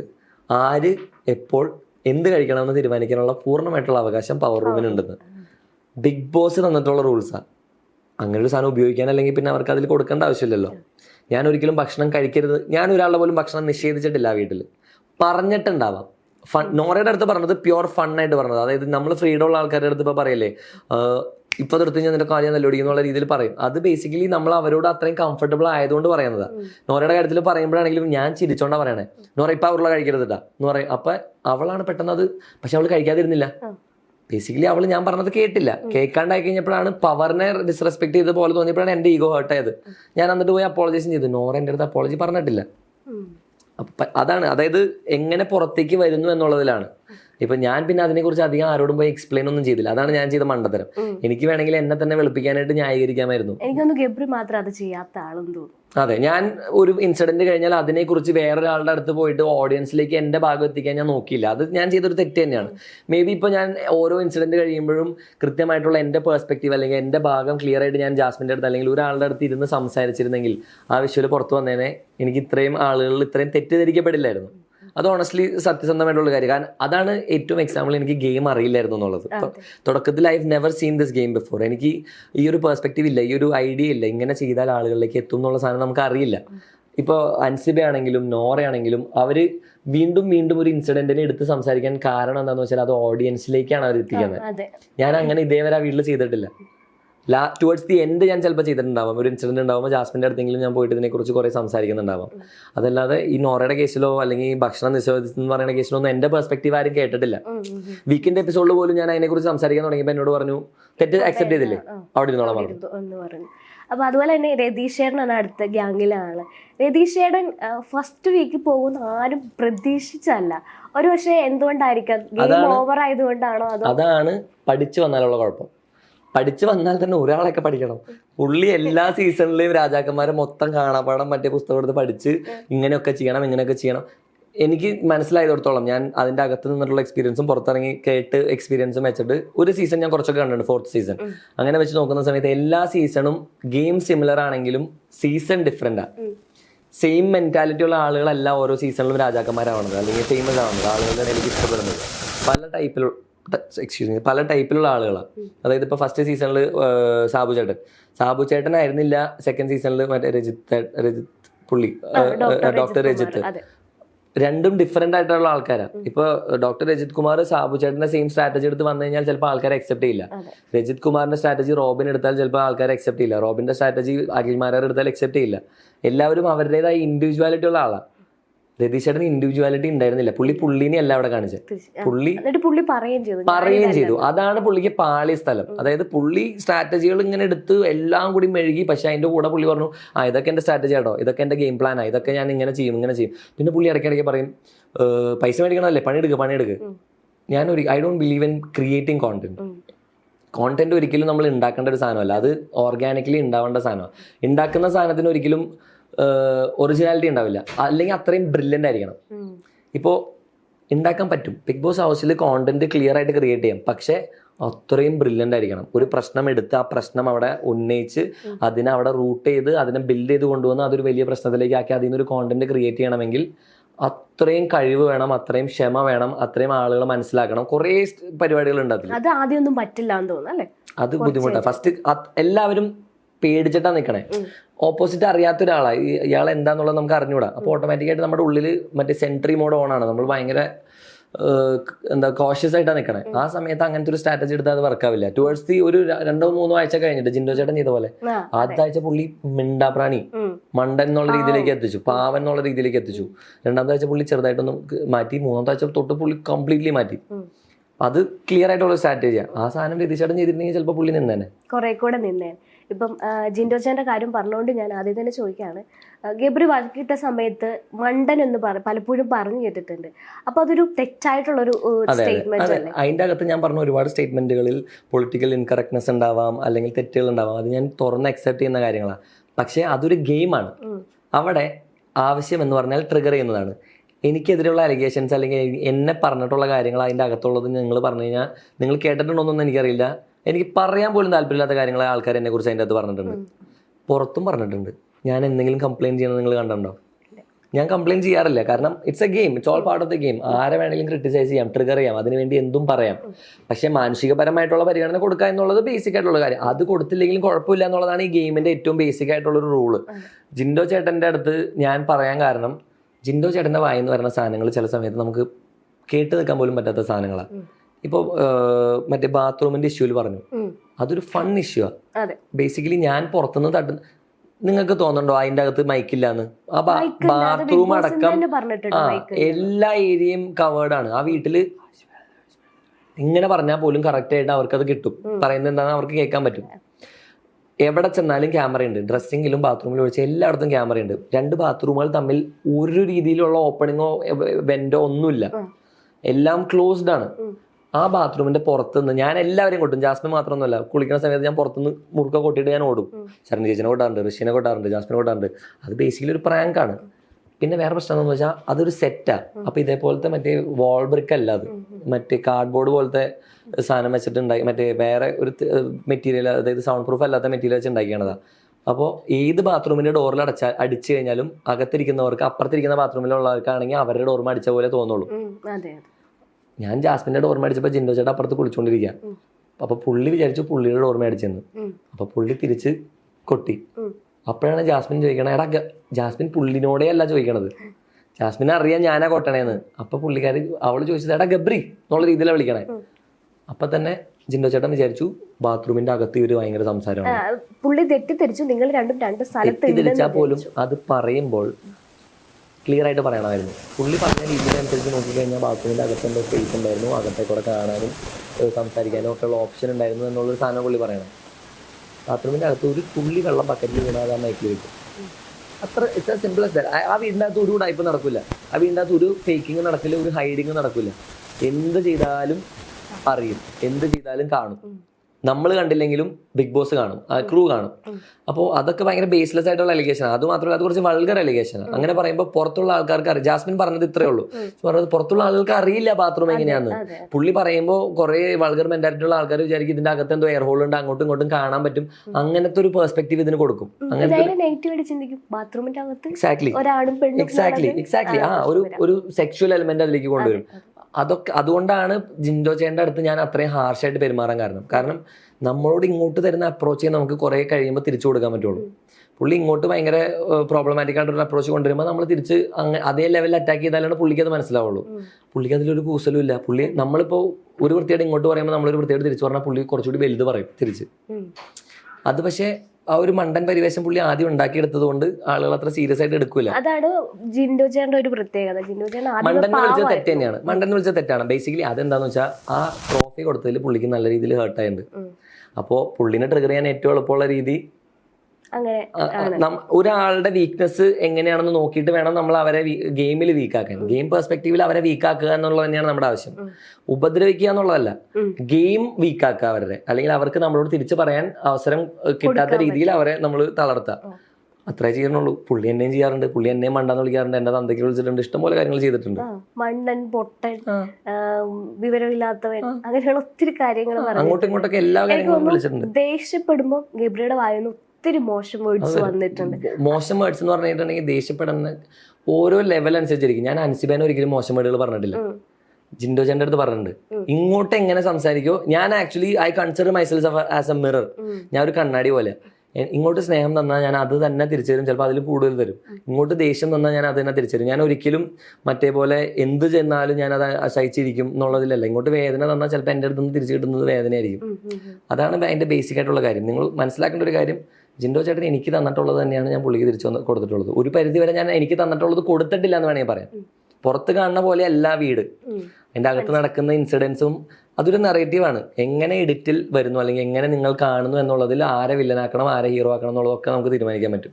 Speaker 1: ആര് എപ്പോൾ എന്ത് കഴിക്കണമെന്ന് തീരുമാനിക്കാനുള്ള പൂർണമായിട്ടുള്ള അവകാശം പവർ റൂമിനുണ്ടെന്ന് ബിഗ് ബോസ് തന്നിട്ടുള്ള റൂൾസാണ് അങ്ങനെ ഒരു സാധനം ഉപയോഗിക്കാൻ അല്ലെങ്കിൽ പിന്നെ അവർക്ക് അതിൽ കൊടുക്കേണ്ട ആവശ്യമില്ലല്ലോ. ഞാൻ ഒരിക്കലും ഭക്ഷണം കഴിക്കരുത്. ഞാൻ ഒരാളുടെ പോലും ഭക്ഷണം നിഷേധിച്ചിട്ടില്ല ആ വീട്ടിൽ പറഞ്ഞിട്ടുണ്ടാവാം. ഫൺ നോറയുടെ അടുത്ത് പറഞ്ഞത് പ്യുവർ ഫണ്ണായിട്ട് പറഞ്ഞത്. അതായത് നമ്മൾ ഫ്രീഡം ഉള്ള ആൾക്കാരുടെ അടുത്ത് ഇപ്പോൾ പറയല്ലേ ഇപ്പൊ തൊടുത്ത് ഞാൻ നിന്റെ കാര്യം നല്ല എന്നുള്ള രീതിയിൽ പറയും. അത് ബേസിക്കലി നമ്മൾ അവരോട് അത്രയും കംഫർട്ടബിൾ ആയതുകൊണ്ട് പറയുന്നത്. നോറയുടെ കാര്യത്തിൽ പറയുമ്പോഴാണെങ്കിലും ഞാൻ ചിരിച്ചോണ്ടാ പറയണേ. നോറ ഇപ്പൊ അവരുള്ള കഴിക്കരുതാ എന്ന് പറയും. അപ്പൊ അവളാണ് പെട്ടെന്ന് അത് പക്ഷെ അവൾ കഴിക്കാതിരുന്നില്ല. ബേസിക്കലി അവൾ ഞാൻ പറഞ്ഞത് കേട്ടില്ല. കേൾക്കാണ്ടായി കഴിഞ്ഞപ്പോഴാണ് പവറിനെ ഡിസ്റെസ്പെക്ട് ചെയ്ത പോലെ തോന്നിയപ്പോഴാണ് എന്റെ ഈഗോ ഹേർട്ട് ആയത്. ഞാൻ എന്നിട്ട് പോയി അപ്പോളജൈസ് ചെയ്തു. നോറ എന്റെ അടുത്ത് അപ്പോളജി പറഞ്ഞിട്ടില്ല. അതാണ്. അതായത് എങ്ങനെ പുറത്തേക്ക് വരുന്നു എന്നുള്ളതിലാണ്. ഇപ്പൊ ഞാൻ പിന്നെ അതിനെക്കുറിച്ച് അധികം ആരോടും പോയി എക്സ്പ്ലെയിൻ ഒന്നും ചെയ്തില്ല. അതാണ് ഞാൻ ചെയ്ത മണ്ടത്തരം. എനിക്ക് വേണമെങ്കിൽ എന്നെ തന്നെ വെളുപ്പിക്കാനായിട്ട് ന്യായീകരിക്കാമായിരുന്നു.
Speaker 2: എനിക്കൊന്ന് ഗബ്രി മാത്രം അത് ചെയ്യാത്ത ആളെന്ന് തോന്നുന്നു.
Speaker 1: അതെ ഞാൻ ഒരു ഇൻസിഡന്റ് കഴിഞ്ഞാൽ അതിനെക്കുറിച്ച് വേറൊരാളുടെ അടുത്ത് പോയിട്ട് ഓഡിയൻസിലേക്ക് എന്റെ ഭാഗം എത്തിക്കാൻ ഞാൻ നോക്കിയില്ല. അത് ഞാൻ ചെയ്തൊരു തെറ്റ് തന്നെയാണ്. മേ ബി ഇപ്പൊ ഞാൻ ഓരോ ഇൻസിഡന്റ് കഴിയുമ്പോഴും കൃത്യമായിട്ടുള്ള എന്റെ പെർസ്പെക്റ്റീവ് അല്ലെങ്കിൽ എന്റെ ഭാഗം ക്ലിയർ ആയിട്ട് ഞാൻ ജാസ്മിന്റെ അടുത്ത് അല്ലെങ്കിൽ ഒരാളുടെ അടുത്ത് ഇരുന്ന് സംസാരിച്ചിരുന്നെങ്കിൽ ആ വിഷ്വൽ പുറത്തു വന്നേനെ എനിക്ക് ഇത്രയും ആളുകളിൽ ഇത്രയും തെറ്റിദ്ധരിക്കപ്പെടില്ലായിരുന്നു. അത് ഓണസ്റ്റ്ലി സത്യസന്ധമായിട്ടുള്ള കാര്യം. കാരണം അതാണ് ഏറ്റവും എക്സാമ്പിൾ എനിക്ക് ഗെയിം അറിയില്ലായിരുന്നു എന്നുള്ളത്. തുടക്കത്തിൽ I never seen this game before എനിക്ക് ഈ ഒരു പെർസ്പെക്റ്റീവ് ഇല്ല ഈ ഒരു ഐഡിയ ഇല്ല. ഇങ്ങനെ ചെയ്താൽ ആളുകളിലേക്ക് എത്തും എന്നുള്ള സാധനം നമുക്ക് അറിയില്ല. ഇപ്പോൾ അൻസിബ ആണെങ്കിലും നോറ ആണെങ്കിലും അവർ വീണ്ടും വീണ്ടും ഒരു ഇൻസിഡന്റിനെ എടുത്ത് സംസാരിക്കാൻ കാരണം എന്താണെന്ന് വെച്ചാൽ അത് ഓഡിയൻസിലേക്കാണ് അവർ എത്തിക്കുന്നത്. ഞാൻ അങ്ങനെ ഇതേവരെ ആ വീട്ടിൽ ചെയ്തിട്ടില്ല. ലാ ടുവേർഡ്സ് ദി എൻഡ് ഞാൻ ചിലപ്പോൾ ചെയ്തിട്ടുണ്ടാവാം. ഒരു ഇൻസിഡന്റ് ഉണ്ടാവുമ്പോൾ ജാസ്മിന്റെ അടുത്തെങ്കിലും ഞാൻ പോയിട്ട് ഇതിനെക്കുറിച്ച് കുറേ സംസാരിക്കുന്നുണ്ടാവാം. അതല്ലാതെ ഈ നോറയുടെ കേസിലോ അല്ലെങ്കിൽ ഭക്ഷണം നിഷേധിച്ചു എന്ന് പറയുന്ന കേസിലോ ഒന്നും എന്റെ പെർസ്പെക്റ്റീവ് ആരും കേട്ടിട്ടില്ല. വീക്കെൻഡ് എപ്പിസോഡിൽ പോലും ഞാൻ അതിനെക്കുറിച്ച് സംസാരിക്കാൻ തുടങ്ങിയപ്പോൾ എന്നോട് പറഞ്ഞു തെറ്റ് അക്സെപ്റ്റ് ചെയ്തില്ലേ? അവിടെ ഇരുന്നോളാം പറഞ്ഞു.
Speaker 2: അപ്പോൾ അപ്പൊ അതുപോലെ തന്നെ രതീഷ് ആണ് അടുത്ത ഗ്യാങ്ങിലെ ആൾ. രതീഷ് ചേട്ടൻ ഫസ്റ്റ് വീക്ക് പോകുന്ന ആരും പ്രതീക്ഷിച്ചല്ല ഒരു പക്ഷേ എന്തുകൊണ്ടായിരിക്കാം? ഗെയിം ഓവർ ആയതുകൊണ്ടാണോ
Speaker 1: അതാണ് പഠിച്ചു വന്നാലുള്ള കുഴപ്പം. പഠിച്ചു വന്നാൽ തന്നെ ഒരാളൊക്കെ പഠിക്കണം. പുള്ളി എല്ലാ സീസണിലെയും രാജാക്കന്മാരെ മൊത്തം കാണാപ്പാടം മറ്റേ പുസ്തകം എടുത്ത് പഠിച്ച് ഇങ്ങനെയൊക്കെ ചെയ്യണം ഇങ്ങനെയൊക്കെ ചെയ്യണം. എനിക്ക് മനസ്സിലായതോടത്തോളം ഞാൻ അതിന്റെ അകത്ത് നിന്നിട്ടുള്ള എക്സ്പീരിയൻസും പുറത്തിറങ്ങി കേട്ട് എക്സ്പീരിയൻസും വെച്ചിട്ട് ഒരു സീസൺ ഞാൻ കുറച്ചൊക്കെ കണ്ടിട്ടുണ്ട് ഫോർത്ത് സീസൺ അങ്ങനെ വെച്ച് നോക്കുന്ന സമയത്ത് എല്ലാ സീസണും ഗെയിം സിമിലർ ആണെങ്കിലും സീസൺ ഡിഫറെന്റാണ് സെയിം മെന്റാലിറ്റി ഉള്ള ആളുകളല്ല ഓരോ സീസണിലും രാജാക്കന്മാരാവുന്നത് അല്ലെങ്കിൽ ഫേമസ് ആവുന്നത് ആളുകളുടെ എനിക്ക് ഇഷ്ടപ്പെടുന്നത്. പല ടൈപ്പിലുള്ള എക്സ്ക്യൂസ് മീ പല ടൈപ്പിലുള്ള ആളുകളാണ് അതായത് ഇപ്പോൾ ഫസ്റ്റ് സീസണിൽ സാബു ചേട്ടൻ. സാബു ചേട്ടനായിരുന്നില്ല സെക്കൻഡ് സീസണിൽ മറ്റേ രജിത്ത് രജിത്ത് പുള്ളി ഡോക്ടർ രജിത്ത്. രണ്ടും ഡിഫറെന്റ് ആയിട്ടുള്ള ആൾക്കാരാണ് ഇപ്പൊ ഡോക്ടർ രജിത് കുമാർ സാബു ചേട്ടന്റെ സെയിം സ്ട്രാറ്റജി എടുത്ത് വന്നു കഴിഞ്ഞാൽ ചിലപ്പോൾ ആൾക്കാരെ അക്സെപ്റ്റ് ചെയ്യില്ല. രജിത് കുമാറിന്റെ സ്ട്രാറ്റജി റോബിൻ എടുത്താൽ ചിലപ്പോൾ ആൾക്കാരെ അക്സെപ്റ്റ് ചെയ്യില്ല. റോബിന്റെ സ്ട്രാറ്റജി അഖിൽ മാരാർ എടുത്താൽ അക്സെപ്റ്റ് ചെയ്യില്ല. എല്ലാവരും അവരുടേതായ ഇൻഡിവിജ്വാലിറ്റി ഉള്ള ആളാണ് രതീഷ് ചേട്ടന് ഇൻഡിവിജ്വാലിറ്റി ഉണ്ടായിരുന്നില്ല. പുള്ളി പുള്ളിനെ അല്ല അവിടെ കാണിച്ചത്. പുള്ളി
Speaker 2: പുള്ളി പറയുകയും ചെയ്തു
Speaker 1: പറയുകയും ചെയ്തു. അതാണ് പുള്ളിക്ക് പാളി സ്ഥലം. അതായത് പുള്ളി സ്ട്രാറ്റജികൾ ഇങ്ങനെ എടുത്ത് എല്ലാം കൂടി മെഴുകി പക്ഷെ അതിന്റെ കൂടെ പുള്ളി പറഞ്ഞു ആ ഇതൊക്കെ എന്റെ സ്ട്രാറ്റജി ആട്ടോ. ഇതൊക്കെ എന്റെ ഗെയിം പ്ലാനാണ് ഇതൊക്കെ ഞാൻ ഇങ്ങനെ ചെയ്യും ഇങ്ങനെ ചെയ്യും. പിന്നെ പുള്ളി ഇടയ്ക്കിടയ്ക്ക് പറയും പൈസ മേടിക്കണമല്ലേ? പണിയെടുക്കുക പണിയെടുക്കുക
Speaker 2: ഉം.
Speaker 1: ഞാൻ ഒരു I don't believe in creating content. Content ഒരിക്കലും നമ്മൾ ഉണ്ടാക്കേണ്ട ഒരു സാധനമല്ല. അത് ഓർഗാനിക്കലി ഉണ്ടാവേണ്ട സാധനമാണ്. ഉണ്ടാക്കുന്ന സാധനത്തിന് ഒരിക്കലും ഒറിജിനാലിറ്റി ഉണ്ടാവില്ല. അല്ലെങ്കിൽ അത്രയും ബ്രില്യന്റ് ആയിരിക്കണം. ഇപ്പോൾ ഉണ്ടാക്കാൻ പറ്റും. ബിഗ് ബോസ് ഹൗസിൽ കോണ്ടന്റ് ക്ലിയർ ആയിട്ട് ക്രിയേറ്റ് ചെയ്യാം. പക്ഷേ അത്രയും ബ്രില്യന്റ് ആയിരിക്കണം. ഒരു പ്രശ്നം എടുത്ത് ആ പ്രശ്നം അവിടെ ഉന്നയിച്ച് അതിനെ അവിടെ റൂട്ട് ചെയ്ത് അതിനെ ബിൽഡ് ചെയ്ത് കൊണ്ടുവന്ന് അതൊരു വലിയ പ്രശ്നത്തിലേക്ക് ആക്കി അതിൽ നിന്നൊരു കോണ്ടന്റ് ക്രിയേറ്റ് ചെയ്യണമെങ്കിൽ അത്രയും കഴിവ് വേണം അത്രയും ക്ഷമ വേണം അത്രയും ആളുകൾ മനസ്സിലാക്കണം. കുറേ പരിപാടികൾ ഉണ്ടാകും
Speaker 2: അത് ആദ്യമൊന്നും പറ്റില്ല എന്ന് തോന്നുന്നു അല്ലേ?
Speaker 1: അത് ബുദ്ധിമുട്ടാണ് ഫസ്റ്റ് എല്ലാവരും പേടിച്ചിട്ടാ നിൽക്കണേ ഓപ്പോസിറ്റ് അറിയാത്ത ഒരാളാ. ഈ- ഇയാൾ എന്താന്നുള്ളത് നമുക്ക് അറിഞ്ഞൂടാ. അപ്പോൾ ഓട്ടോമാറ്റിക്കായിട്ട് നമ്മുടെ ഉള്ളിൽ മറ്റേ സെൻട്രി മോഡ് ഓൺ ആണ്. നമ്മൾ ഭയങ്കര എന്താ കോഷ്യസ് ആയിട്ടാണ് നിൽക്കണേ ആ സമയത്ത് അങ്ങനത്തെ ഒരു സ്ട്രാറ്റജി എടുത്താൽ അത് വർക്കാവില്ല ടുവേഴ്സ് ദി ഒരു രണ്ടോ മൂന്നോ ആഴ്ച കഴിഞ്ഞിട്ട് ജിൻഡോ ചേട്ടൻ ചെയ്ത പോലെ ആദ്യത്തെ ആഴ്ച പുള്ളി മിണ്ടാപ്രാണി
Speaker 2: പ്രാണി.
Speaker 1: മണ്ടൻ എന്നുള്ള രീതിയിലേക്ക് എത്തിച്ചു. പാവൻ എന്നുള്ള രീതിയിലേക്ക് എത്തിച്ചു. രണ്ടാമത്തെ ആഴ്ച പുള്ളി ചെറുതായിട്ടൊന്നും മാറ്റി. മൂന്നാമത്തെ ആഴ്ച തൊട്ട് പുള്ളി കംപ്ലീറ്റ്ലി മാറ്റി. അത് ക്ലിയർ ആയിട്ടുള്ള സ്ട്രാറ്റജിയാണ് ആ. സാധനം രതിച്ചേട്ടൻ ചെയ്തിട്ടുണ്ടെങ്കിൽ ചിലപ്പോൾ പുള്ളി നിന്നേനെ.
Speaker 2: കുറെ കൂടെ നിന്നേ ഇപ്പം ആ, കാര്യം പറഞ്ഞുകൊണ്ട് ഞാൻ ആദ്യം തന്നെ ചോദിക്കുകയാണ് ഗബ്രി വഴക്കിട്ട സമയത്ത് മണ്ടൻ എന്ന് പറ പലപ്പോഴും പറഞ്ഞു കേട്ടിട്ടുണ്ട്. അപ്പൊ അതൊരു തെറ്റായിട്ടുള്ളൊരു സ്റ്റേറ്റ്മെന്റ്
Speaker 1: അതിന്റെ അകത്ത് ഞാൻ പറഞ്ഞ ഒരുപാട് സ്റ്റേറ്റ്മെന്റുകളിൽ പൊളിറ്റിക്കൽ ഇൻകറക്ട്നെസ് ഉണ്ടാവാം അല്ലെങ്കിൽ തെറ്റുകൾ ഉണ്ടാവാം. അത് ഞാൻ തുറന്ന് അക്സെപ്റ്റ് ചെയ്യുന്ന കാര്യങ്ങളാണ് പക്ഷേ അതൊരു ഗെയിമാണ്. അവിടെ ആവശ്യം എന്ന് പറഞ്ഞാൽ ട്രിഗർ ചെയ്യുന്നതാണ്. എനിക്കെതിരെയുള്ള അലിഗേഷൻസ് അല്ലെങ്കിൽ എന്നെ പറഞ്ഞിട്ടുള്ള കാര്യങ്ങൾ അതിന്റെ അകത്തുള്ളത് നിങ്ങൾ പറഞ്ഞു കഴിഞ്ഞാൽ നിങ്ങൾ കേട്ടിട്ടുണ്ടോന്നൊന്നും എനിക്കറിയില്ല. എനിക്ക് പറയാൻ പോലും താല്പര്യമില്ലാത്ത കാര്യങ്ങൾ ആൾക്കാർ എന്നെ കുറിച്ച് അതിന്റെ അകത്ത് പറഞ്ഞിട്ടുണ്ട്. പുറത്തും പറഞ്ഞിട്ടുണ്ട്. ഞാൻ എന്തെങ്കിലും കംപ്ലയിന്റ് ചെയ്യുന്നത് നിങ്ങൾ കണ്ടോ ഞാൻ കംപ്ലയിന്റ് ചെയ്യാറില്ല. കാരണം it's a game it's all part of the game ആരെ വേണമെങ്കിലും ക്രിട്ടിസൈസ് ചെയ്യാം ട്രിഗർ ചെയ്യാം. അതിനുവേണ്ടി എന്തും പറയാം. പക്ഷേ മാനസികപരമായിട്ടുള്ള പരിഗണന കൊടുക്കുക എന്നുള്ളത് ബേസിക് ആയിട്ടുള്ള കാര്യം. അത് കൊടുത്തില്ലെങ്കിലും കുഴപ്പമില്ല എന്നുള്ളതാണ് ഈ ഗെയിമിന്റെ ഏറ്റവും ബേസിക് ആയിട്ടുള്ള ഒരു റൂൾ ജിൻഡോ ചേട്ടന്റെ അടുത്ത് ഞാൻ പറയാൻ കാരണം ജിൻഡോ ചേട്ടന്റെ വായെന്ന് പറയുന്ന സാധനങ്ങൾ ചില സമയത്ത് നമുക്ക് കേട്ട് നിൽക്കാൻ പോലും പറ്റാത്ത സാധനങ്ങളാണ്. ഇപ്പോൾ മറ്റേ ബാത്റൂമിന്റെ ഇഷ്യൂൽ പറഞ്ഞു. അതൊരു ഫൺ ഇഷ്യൂ
Speaker 2: അതെ.
Speaker 1: ബേസിക്കലി ഞാൻ പുറത്തുനിന്ന് തട്ടുന്ന നിങ്ങൾക്ക് തോന്നുന്നുണ്ടോ അതിന്റെ അകത്ത് മൈക്കില്ലാന്ന് ആ ബാത്റൂം അടക്കം എല്ലാ ഏരിയയും കവേർഡ് ആണ്. ആ വീട്ടിൽ ഇങ്ങനെ പറഞ്ഞാൽ പോലും കറക്റ്റ് ആയിട്ട് അവർക്ക് അത് കിട്ടും പറയുന്നത് എന്താണെന്ന് അവർക്ക് കേൾക്കാൻ പറ്റും. എവിടെ ചെന്നാലും ക്യാമറ ഉണ്ട്. ഡ്രസ്സിങ്ങിലും ബാത്റൂമിലും ഒഴിച്ച് എല്ലായിടത്തും ക്യാമറ ഉണ്ട്. രണ്ട് ബാത്റൂമുകൾ തമ്മിൽ ഒരു രീതിയിലുള്ള ഓപ്പണിങ്ങോ വെൻഡോ ഒന്നുമില്ല. എല്ലാം ക്ലോസ്ഡ് ആണ്. ആ ബാത്റൂമിന്റെ പുറത്തുനിന്ന് ഞാൻ എല്ലാവരെയും കൊട്ടും. ജാസ്മിൻ മാത്രമൊന്നുമല്ല കുളിക്കുന്ന സമയത്ത് ഞാൻ പുറത്തുനിന്ന് മുറുക്ക കൊട്ടിയിട്ട് ഞാൻ ഓടും. ശരണ ചേച്ചിനെ കൊട്ടാറുണ്ട് ഋഷിനെ കൊട്ടാറുണ്ട് ജാസ്മിനെ കൊട്ടാറുണ്ട്. അത് ബേസിക്കലി ഒരു പ്രാങ്ക് ആണ്. പിന്നെ വേറെ പ്രശ്നം എന്താണെന്ന് വെച്ചാൽ അതൊരു സെറ്റാ അപ്പൊ ഇതേപോലത്തെ മറ്റേ വാൾ ബ്രിക്ക് അല്ല അത്. മറ്റേ കാർഡ്ബോർഡ് പോലത്തെ സാധനം വെച്ചിട്ടുണ്ടായി മറ്റേ വേറെ ഒരു മെറ്റീരിയൽ അതായത് സൗണ്ട് പ്രൂഫ് അല്ലാത്ത മെറ്റീരിയൽ വെച്ച് ഉണ്ടാക്കിയതാണ് അപ്പോൾ ഏത് ബാത്റൂമിന്റെ ഡോറിൽ അടച്ച അടിച്ചു കഴിഞ്ഞാലും അകത്തിരിക്കുന്നവർക്ക് അപ്പുറത്തിരിക്കുന്ന ബാത്റൂമിലുള്ളവർക്കാണെങ്കിൽ അവരുടെ ഡോർമ അടിച്ച പോലെ തോന്നുള്ളൂ. ഞാൻ ജാസ്മിന്റെ ഡോർമ അടിച്ചപ്പോൾ ജിൻഡോ ചേട്ടാ അപ്പുറത്ത് കുളിച്ചുകൊണ്ടിരിക്കുക
Speaker 2: അപ്പോൾ
Speaker 1: അപ്പൊ പുള്ളി വിചാരിച്ചു പുള്ളിയുടെ ഡോർമ അടിച്ചെന്ന്.
Speaker 2: അപ്പോൾ
Speaker 1: അപ്പൊ പുള്ളി തിരിച്ച് കൊട്ടി. അപ്പോഴാണ് ജാസ്മിൻ ചോദിക്കണത് എടാ ജാസ്മിൻ പുള്ളിനോടേ അല്ല ചോദിക്കണത്. ജാസ്മിൻ അറിയാൻ ഞാനാ കൊട്ടണേന്ന്. അപ്പൊ പുള്ളിക്കാരി അവൾ ചോദിച്ചത് എടാ ഗബ്രി എന്നുള്ള രീതിയിലാണ് വിളിക്കണേ. അപ്പൊ തന്നെ ജിൻഡോ ചേട്ടൻ വിചാരിച്ചു ബാത്റൂമിന്റെ അകത്ത് ഇവർ ഭയങ്കര സംസാരമാണ്.
Speaker 2: പുള്ളി തെറ്റിദ്ധരിച്ചു നിങ്ങൾ രണ്ടും രണ്ട് സ്ഥലത്ത്
Speaker 1: പോലും അത് പറയുമ്പോൾ ക്ലിയർ ആയിട്ട് പറയണമായിരുന്നു. പുള്ളി പറഞ്ഞ രീതിയിലനുസരിച്ച് നോക്കിക്കഴിഞ്ഞാൽ ബാത്റൂമിന്റെ അകത്ത് എന്തോ സ്പേസ് ഉണ്ടായിരുന്നു അകത്തെ കൂടെ കാണാനും സംസാരിക്കാനും ഒക്കെ ഉള്ള ഓപ്ഷൻ ഉണ്ടായിരുന്നു എന്നുള്ളൊരു സാധനം പുള്ളി പറയണം. ബാത്റൂമിന്റെ അകത്ത് ഒരു തുള്ളി വെള്ളം ബക്കറ്റിൽ വീണാൽ ആ വെക്കും. അത്ര ഇറ്റ്സ് സിമ്പിൾ ആ വീടിന്റെ അകത്ത് ഒരു ഉടായ്പ നടക്കില്ല. ആ വീടിന്റെ അകത്ത് ഒരു ഫേക്കിങ് നടക്കില്ല ഒരു ഹൈഡിങ് നടക്കില്ല. എന്ത് ചെയ്താലും അറിയും എന്ത് ചെയ്താലും കാണും. നമ്മൾ കണ്ടില്ലെങ്കിലും ബിഗ് ബോസ് കാണും ക്രൂ കാണും. അപ്പോൾ അതൊക്കെ ഭയങ്കര ബേസ്ലെസ് ആയിട്ടുള്ള അലിഗേഷൻ അത് മാത്രമല്ല അത് കുറച്ച് വൾഗർ അലിഗേഷൻ അങ്ങനെ പറയുമ്പോൾ പുറത്തുള്ള ആൾക്കാർക്ക് അറിയാം. ജാസ്മിൻ പറഞ്ഞത് ഇത്രേ ഉള്ളൂ. പറഞ്ഞത് പുറത്തുള്ള ആളുകൾക്ക് അറിയില്ല ബാത്റൂം എങ്ങനെയാന്ന്. പുള്ളി പറയുമ്പോൾ കുറെ വൾഗർ മെന്റാലിറ്റി ഉള്ള ആൾക്കാർ വിചാരിക്കും ഇതിന്റെ അകത്ത് എന്തോ എയർ ഹോൾ ഉണ്ട് അങ്ങോട്ടും ഇങ്ങോട്ടും കാണാൻ പറ്റും. അങ്ങനത്തെ ഒരു പെർസ്പെക്ടീവ് ഇതിന് കൊടുക്കും. എക്സാക്ട്ലി എക്സാക്ട്ലി ആ ഒരു ഒരു സെക്ഷൽ എലിമെന്റ് അതിലേക്ക് കൊണ്ടുവരും. അതൊക്കെ അതുകൊണ്ടാണ് ജിൻഡോ ചേട്ടന്റെ അടുത്ത് ഞാൻ അത്രയും ഹാർഷായിട്ട് പെരുമാറാൻ കാരണം. കാരണം നമ്മളോട് ഇങ്ങോട്ട് തരുന്ന അപ്രോച്ച് നമുക്ക് കുറേ കഴിയുമ്പോൾ തിരിച്ചു കൊടുക്കാൻ പറ്റുള്ളൂ. പുള്ളി ഇങ്ങോട്ട് ഭയങ്കര പ്രോബ്ലമാറ്റിക് ആയിട്ടുള്ള അപ്രോച്ച് കൊണ്ടുവരുമ്പോൾ നമ്മൾ തിരിച്ച് അങ്ങനെ അതേ ലെവലിൽ അറ്റാക്ക് ചെയ്താലാണ് പുള്ളിക്ക് അത് മനസ്സിലാവുള്ളൂ. പുള്ളിക്ക് അതിലൊരു കൂസലും ഇല്ല. പുള്ളി നമ്മളിപ്പോൾ ഒരു വൃത്തിയായിട്ട് ഇങ്ങോട്ട് പറയുമ്പോൾ നമ്മളൊരു വൃത്തിയായിട്ട് തിരിച്ചു പറഞ്ഞാൽ പുള്ളി കുറച്ചുകൂടി വലുത് പറയും തിരിച്ച്. അത് പക്ഷേ ആ ഒരു മണ്ടൻ പരിവേഷം പുള്ളി ആദ്യം ഉണ്ടാക്കിയെടുത്തത് കൊണ്ട് ആളുകൾ അത്ര സീരിയസ് ആയിട്ട് എടുക്കൂല.
Speaker 2: അതാണ് ജിൻഡോ ചേട്ടന്റെ ഒരു പ്രത്യേകത. ജിൻഡോ
Speaker 1: മണ്ടൻ വിളിച്ചത് തെറ്റ് തന്നെയാണ്. മണ്ടൻ വിളിച്ചത് തെറ്റാണ്. ബേസിക്കലി അതെന്താന്ന് വെച്ചാൽ ആ ട്രോഫി കൊടുത്തതിൽ പുള്ളിക്ക് നല്ല രീതിയിൽ ഹേർട്ടായിട്ടുണ്ട്
Speaker 2: അപ്പോ
Speaker 1: അപ്പോൾ പുള്ളിനെ ട്രിഗർ ചെയ്യാൻ ഏറ്റവും എളുപ്പമുള്ള രീതി ഒരാളുടെ വീക്ക്നെസ് എങ്ങനെയാണെന്ന് നോക്കിയിട്ട് വേണം നമ്മൾ അവരെ ഗെയിമിൽ വീക്കാക്കാൻ ഗെയിം പെർസ്പെക്റ്റീവിൽ അവരെ വീക്കാക്കുക എന്നുള്ളത് തന്നെയാണ് നമ്മുടെ ആവശ്യം. ഉപദ്രവിക്കുക എന്നുള്ളതല്ല. ഗെയിം വീക്കാക്കുക അവരുടെ. അല്ലെങ്കിൽ അവർക്ക് നമ്മളോട് തിരിച്ചു പറയാൻ അവസരം കിട്ടാത്ത രീതിയിൽ അവരെ നമ്മൾ തളർത്തുക. അത്രേ ചെയ്യുന്നുള്ളൂ പുള്ളി എന്നെയും ചെയ്യാറുണ്ട്. പുള്ളി എന്നെയും മണ്ടാന്ന് വിളിക്കാറുണ്ട്. എന്റെ തന്തയ്ക്ക് വിളിച്ചിട്ടുണ്ട്. ഇഷ്ടംപോലെ കാര്യങ്ങൾ ചെയ്തിട്ടുണ്ട്.
Speaker 2: മണ്ണൻ പൊട്ടൻ വിവരമില്ലാത്തവൻ അങ്ങനെയുള്ള ഒത്തിരി കാര്യങ്ങൾ
Speaker 1: അങ്ങോട്ടും ഇങ്ങോട്ടൊക്കെ എല്ലാ കാര്യങ്ങളും വിളിച്ചിട്ടുണ്ട്.
Speaker 2: ദേഷ്യപ്പെടുമ്പോൾ ദേഷ്യപ്പെടുമ്പോ ഗബ്രിയുടെ വായന്ന് ഒത്തിരി മോശം വേർഡ്സ് വന്നിട്ടുണ്ട്.
Speaker 1: മോശം വേർഡ്സ് എന്ന് പറഞ്ഞിട്ടുണ്ടെങ്കിൽ ദേഷ്യപ്പെടുന്ന ഓരോ ലെവൽ അനുസരിച്ചിരിക്കും. ഞാൻ അൻസിബാൻ ഒരിക്കലും മോശം വേർഡുകൾ പറഞ്ഞിട്ടില്ല. ജിൻഡോ ചേട്ടന്റെ അടുത്ത് പറഞ്ഞിട്ടുണ്ട്. ഇങ്ങോട്ട് എങ്ങനെ സംസാരിക്കോ ഞാൻ actually I consider myself as a mirror ഞാൻ ഒരു കണ്ണാടി പോലെ. ഇങ്ങോട്ട് സ്നേഹം തന്നാൽ ഞാൻ അത് തന്നെ തിരിച്ചു തരും. ചിലപ്പോൾ അതിൽ കൂടുതൽ തരും. ഇങ്ങോട്ട് ദേഷ്യം തന്നാൽ ഞാൻ അത് തന്നെ തിരിച്ചു തരും. ഞാൻ ഒരിക്കലും മറ്റേ പോലെ എന്ത് ചെന്നാലും ഞാൻ അത് സഹിച്ചിരിക്കും എന്നുള്ളതിലല്ല. ഇങ്ങോട്ട് വേദന തന്നാൽ ചിലപ്പോൾ എന്റെ അടുത്ത് നിന്ന് തിരിച്ചു കിട്ടുന്നത് വേദനയായിരിക്കും. അതാണ് അതിന്റെ ബേസിക് ആയിട്ടുള്ള കാര്യം. നിങ്ങൾ മനസ്സിലാക്കേണ്ട ഒരു കാര്യം ജിൻഡോ ചേട്ടൻ എനിക്ക് തന്നിട്ടുള്ളത് തന്നെയാണ് ഞാൻ പുള്ളിക്ക് തിരിച്ചു വന്ന് കൊടുത്തിട്ടുള്ളത്. ഒരു പരിധി വരെ ഞാൻ എനിക്ക് തന്നിട്ടുള്ളത് കൊടുത്തിട്ടില്ല എന്ന് വേണമെങ്കിൽ പറയാം. പുറത്ത് കാണുന്ന പോലെ അല്ല വീട്. അതിന്റെ അകത്ത് നടക്കുന്ന ഇൻസിഡൻസും അതൊരു നെറേറ്റീവാണ് എങ്ങനെ എഡിറ്റിൽ വരുന്നു അല്ലെങ്കിൽ എങ്ങനെ നിങ്ങൾ കാണുന്നു എന്നുള്ളതിൽ ആരെ വില്ലനാക്കണം ആരെ ഹീറോ ആക്കണം എന്നുള്ളതൊക്കെ നമുക്ക് തീരുമാനിക്കാൻ പറ്റും.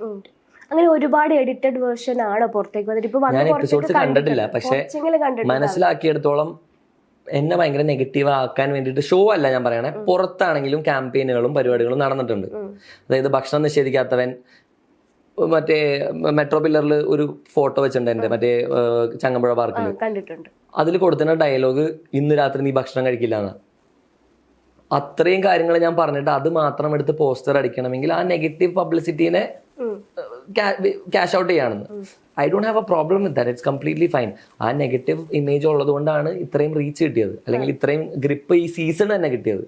Speaker 2: അങ്ങനെ ഒരുപാട് എഡിറ്റഡ് വേർഷൻ ആണ് പുറത്തേക്ക് വന്നിട്ട്. ഇപ്പൊ
Speaker 1: ഞാൻ എപ്പിസോഡ്സ് കണ്ടിട്ടില്ല. പക്ഷെ മനസ്സിലാക്കിയെടുത്തോളം എന്നെ ഭയങ്കര നെഗറ്റീവ് ആക്കാൻ വേണ്ടിയിട്ട് ഷോ അല്ല ഞാൻ പറയണേ. പുറത്താണെങ്കിലും ക്യാമ്പയിനുകളും പരിപാടികളും നടന്നിട്ടുണ്ട്. അതായത് ഭക്ഷണം നിഷേധിക്കാത്തവൻ മറ്റേ മെട്രോ പില്ലറിൽ ഒരു ഫോട്ടോ വെച്ചിട്ടുണ്ട് എന്റെ മറ്റേ ചങ്ങമ്പുഴ പാർക്കിൽ അതിൽ കൊടുത്തിരുന്ന ഡയലോഗ് ഇന്ന് രാത്രി നീ ഭക്ഷണം കഴിക്കില്ല എന്നാ. അത്രയും കാര്യങ്ങൾ ഞാൻ പറഞ്ഞിട്ട് അത് മാത്രം എടുത്ത് പോസ്റ്റർ അടിക്കണമെങ്കിൽ ആ നെഗറ്റീവ് പബ്ലിസിറ്റീനെ. Cash out ചെയ്യാണെന്ന്. I don't have a problem with that it's completely fine ആ നെഗറ്റീവ് ഇമേജ് ഉള്ളതുകൊണ്ടാണ് ഇത്രയും റീച്ച് കിട്ടിയത്. അല്ലെങ്കിൽ ഇത്രയും ഗ്രിപ്പ് ഈ സീസൺ തന്നെ കിട്ടിയത്.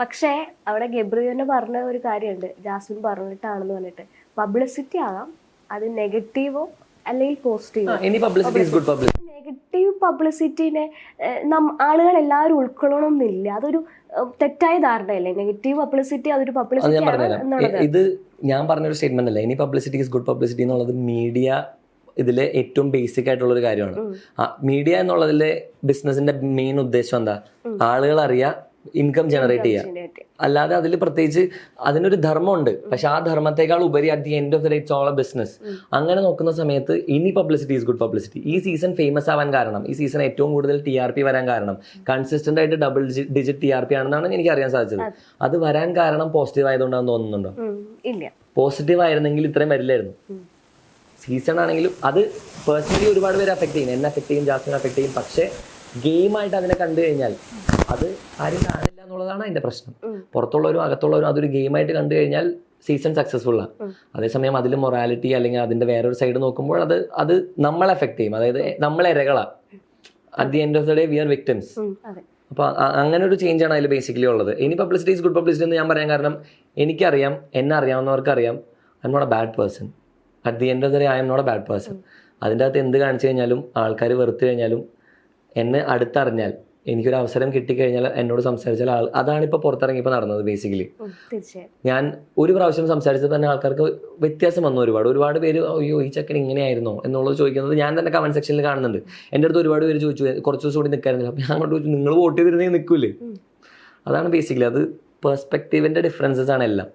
Speaker 2: പക്ഷേ അവിടെ ഗബ്രിയോനെ പറഞ്ഞ ഒരു കാര്യമുണ്ട്. ജാസ്മിൻ പറഞ്ഞിട്ടാണെന്ന് പറഞ്ഞിട്ട്. പബ്ലിസിറ്റി ആകാം. അത് നെഗറ്റീവോ അല്ലെങ്കിൽ പോസിറ്റീവ്
Speaker 1: ഇനി പബ്ലിസിറ്റി ഗുഡ് പബ്ലിസിറ്റി
Speaker 2: നെഗറ്റീവ് പബ്ലിസിറ്റിനെ ആളുകൾ എല്ലാവരും ഉൾക്കൊള്ളണം എന്നില്ല അതൊരു തെറ്റായ ധാരണയല്ലേ? നെഗറ്റീവ് പബ്ലിസിറ്റി അതൊരു
Speaker 1: അത് ഞാൻ
Speaker 2: പബ്ലിസിറ്റി ആണ്
Speaker 1: പറഞ്ഞുതരാം. ഇത് ഞാൻ പറഞ്ഞൊരു സ്റ്റേറ്റ്മെന്റ് അല്ല. ഇനി പബ്ലിസിറ്റി ഇസ് ഗുഡ് പബ്ലിസിറ്റി എന്നുള്ളത് മീഡിയ ഇതിലെ ഏറ്റവും ബേസിക് ആയിട്ടുള്ള ഒരു കാര്യമാണ്. മീഡിയ എന്നുള്ളതിലെ ബിസിനസിന്റെ മെയിൻ ഉദ്ദേശം എന്താ? ആളുകൾ അറിയാം ഇൻകം ജനറേറ്റ് ചെയ്യുക. അല്ലാതെ അതിൽ പ്രത്യേകിച്ച് അതിനൊരു ധർമ്മമുണ്ട്. പക്ഷെ ആ ധർമ്മത്തെക്കാൾ ഉപരി at the end of the day it's all a business അങ്ങനെ നോക്കുന്ന സമയത്ത് ഇനി പബ്ലിസിറ്റി ഈസ് ഗുഡ് പബ്ലിസിറ്റി ഈ സീസൺ ഫേമസ് ആവാൻ കാരണം ഈ സീസൺ ഏറ്റവും കൂടുതൽ ടി ആർ പി വരാൻ കാരണം കൺസിസ്റ്റന്റ് ആയിട്ട് double digit T R P ആണെന്നാണ് എനിക്ക് അറിയാൻ സാധിച്ചത്. അത്. വരാൻ കാരണം പോസിറ്റീവ് ആയതുകൊണ്ടാണെന്ന് തോന്നുന്നുണ്ടോ?
Speaker 2: ഇല്ല.
Speaker 1: പോസിറ്റീവ് ആയിരുന്നെങ്കിൽ ഇത്രയും വരില്ലായിരുന്നു. സീസൺ ആണെങ്കിലും അത് പേഴ്സണലി ഒരുപാട് പേര് അഫക്ട് ചെയ്യും. എന്നെ അഫക്ട് ചെയ്യും ജാസ്മിനെ അഫക്ട് ചെയ്യും. പക്ഷേ ഗെയിമായിട്ട് അതിനെ കണ്ടു കഴിഞ്ഞാൽ അത് ആരും കാണില്ല എന്നുള്ളതാണ് അതിന്റെ പ്രശ്നം. പുറത്തുള്ളവരും അകത്തുള്ളവരും അതൊരു ഗെയിമായിട്ട് കണ്ടു കഴിഞ്ഞാൽ സീസൺ സക്സസ്ഫുൾ ആണ് അതേസമയം അതിൽ മൊറാലിറ്റി അല്ലെങ്കിൽ അതിന്റെ വേറൊരു സൈഡ് നോക്കുമ്പോൾ അത് അത് നമ്മളെ എഫക്ട് ചെയ്യും. അതായത് നമ്മളെ ഇരകളാണ് at the end of the day we are victims അപ്പോൾ അങ്ങനെ ഒരു ചേഞ്ച് ആണ് അതിൽ ബേസിക്കലി ഉള്ളത്. ഇനി പബ്ലിസിറ്റി ഈസ് ഗുഡ് പബ്ലിസിറ്റി എന്ന് ഞാൻ പറയാൻ കാരണം എനിക്കറിയാം എന്നെ അറിയാവുന്നവർക്ക് അറിയാം I'm not a bad person at the end of the day I'm not a bad person അതിന്റെ അകത്ത് എന്ത് കാണിച്ചു കഴിഞ്ഞാലും ആൾക്കാർ വെറുത്തു കഴിഞ്ഞാലും എന്നെ അടുത്തറിഞ്ഞാൽ എനിക്കൊരു അവസരം കിട്ടിക്കഴിഞ്ഞാൽ എന്നോട് സംസാരിച്ചാൽ ആൾ അതാണ് ഇപ്പോൾ പുറത്തിറങ്ങിയപ്പോൾ നടന്നത് ബേസിക്കലി ഞാൻ ഒരു പ്രാവശ്യം സംസാരിച്ചപ്പോൾ തന്നെ ആൾക്കാർക്ക് വ്യത്യാസം വന്നു ഒരുപാട്. ഒരുപാട് പേര് അയ്യോ ഈ ചക്കൻ ഇങ്ങനെയായിരുന്നോ? എന്നുള്ളത് ചോദിക്കുന്നത് ഞാൻ തന്നെ കമന്റ് സെക്ഷനിൽ കാണുന്നുണ്ട്. എന്റെ അടുത്ത് ഒരുപാട് പേര് ചോദിച്ചു കുറച്ച് ദിവസം കൂടി നിൽക്കാറില്ല ഞാൻ അങ്ങോട്ട് ചോദിച്ചു നിങ്ങൾ വോട്ട് ചെയ്തിരുന്നേ നിൽക്കൂലേ അതാണ് ബേസിക്കലി അത് പെർസ്പെക്റ്റീവിന്റെ ഡിഫറൻസസ് ആണ് എല്ലാം.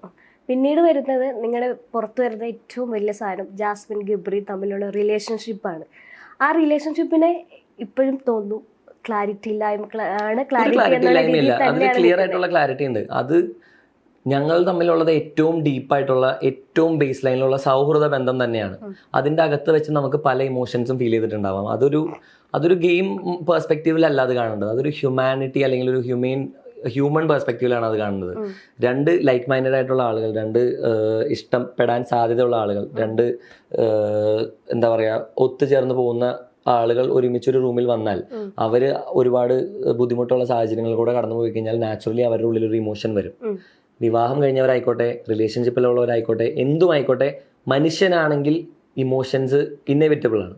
Speaker 2: പിന്നീട് വരുന്നത് നിങ്ങളുടെ പുറത്തു വരുന്ന ഏറ്റവും വലിയ സാധനം ജാസ്മിൻ ഗിബ്രി തമ്മിലുള്ള റിലേഷൻഷിപ്പാണ് ആ റിലേഷൻഷിപ്പിനെ ഇപ്പോഴും തോന്നുന്നു ക്ലാരിറ്റി ഇല്ലായ്മ ആണ് ക്ലാരിറ്റി
Speaker 1: ക്ലിയർ ആയിട്ടുള്ള ക്ലാരിറ്റി ഉണ്ട്. അത് ഞങ്ങൾ തമ്മിലുള്ളത് ഏറ്റവും ഡീപ്പായിട്ടുള്ള ഏറ്റവും ബേസ് ലൈനിലുള്ള സൗഹൃദ ബന്ധം തന്നെയാണ്. അതിന്റെ അകത്ത് വെച്ച് നമുക്ക് പല ഇമോഷൻസും ഫീൽ ചെയ്തിട്ടുണ്ടാവാം. അതൊരു അതൊരു ഗെയിം പെർസ്പെക്റ്റീവിലല്ല അത് കാണേണ്ടത് അതൊരു ഹ്യൂമാനിറ്റി അല്ലെങ്കിൽ ഒരു ഹ്യൂമെയിൻ ഹ്യൂമൻ പെർസ്പെക്റ്റീവിലാണ് അത് കാണുന്നത്. രണ്ട് ലൈക്ക് മൈൻഡഡ് ആയിട്ടുള്ള ആളുകൾ രണ്ട് ഇഷ്ടപ്പെടാൻ സാധ്യതയുള്ള ആളുകൾ രണ്ട് എന്താ പറയുക ഒത്തുചേർന്ന് പോകുന്ന ആളുകൾ ഒരുമിച്ചൊരു റൂമിൽ വന്നാൽ
Speaker 2: അവർ
Speaker 1: അവർ ഒരുപാട് ബുദ്ധിമുട്ടുള്ള സാഹചര്യങ്ങൾ കൂടെ കടന്നു പോയി കഴിഞ്ഞാൽ നാച്ചുറലി അവരുടെ ഉള്ളിൽ ഒരു ഇമോഷൻ വരും. വിവാഹം കഴിഞ്ഞവരായിക്കോട്ടെ റിലേഷൻഷിപ്പിലുള്ളവരായിക്കോട്ടെ എന്തുമായിക്കോട്ടെ മനുഷ്യനാണെങ്കിൽ ഇമോഷൻസ് ഇന്നെവിറ്റബിൾ ആണ്.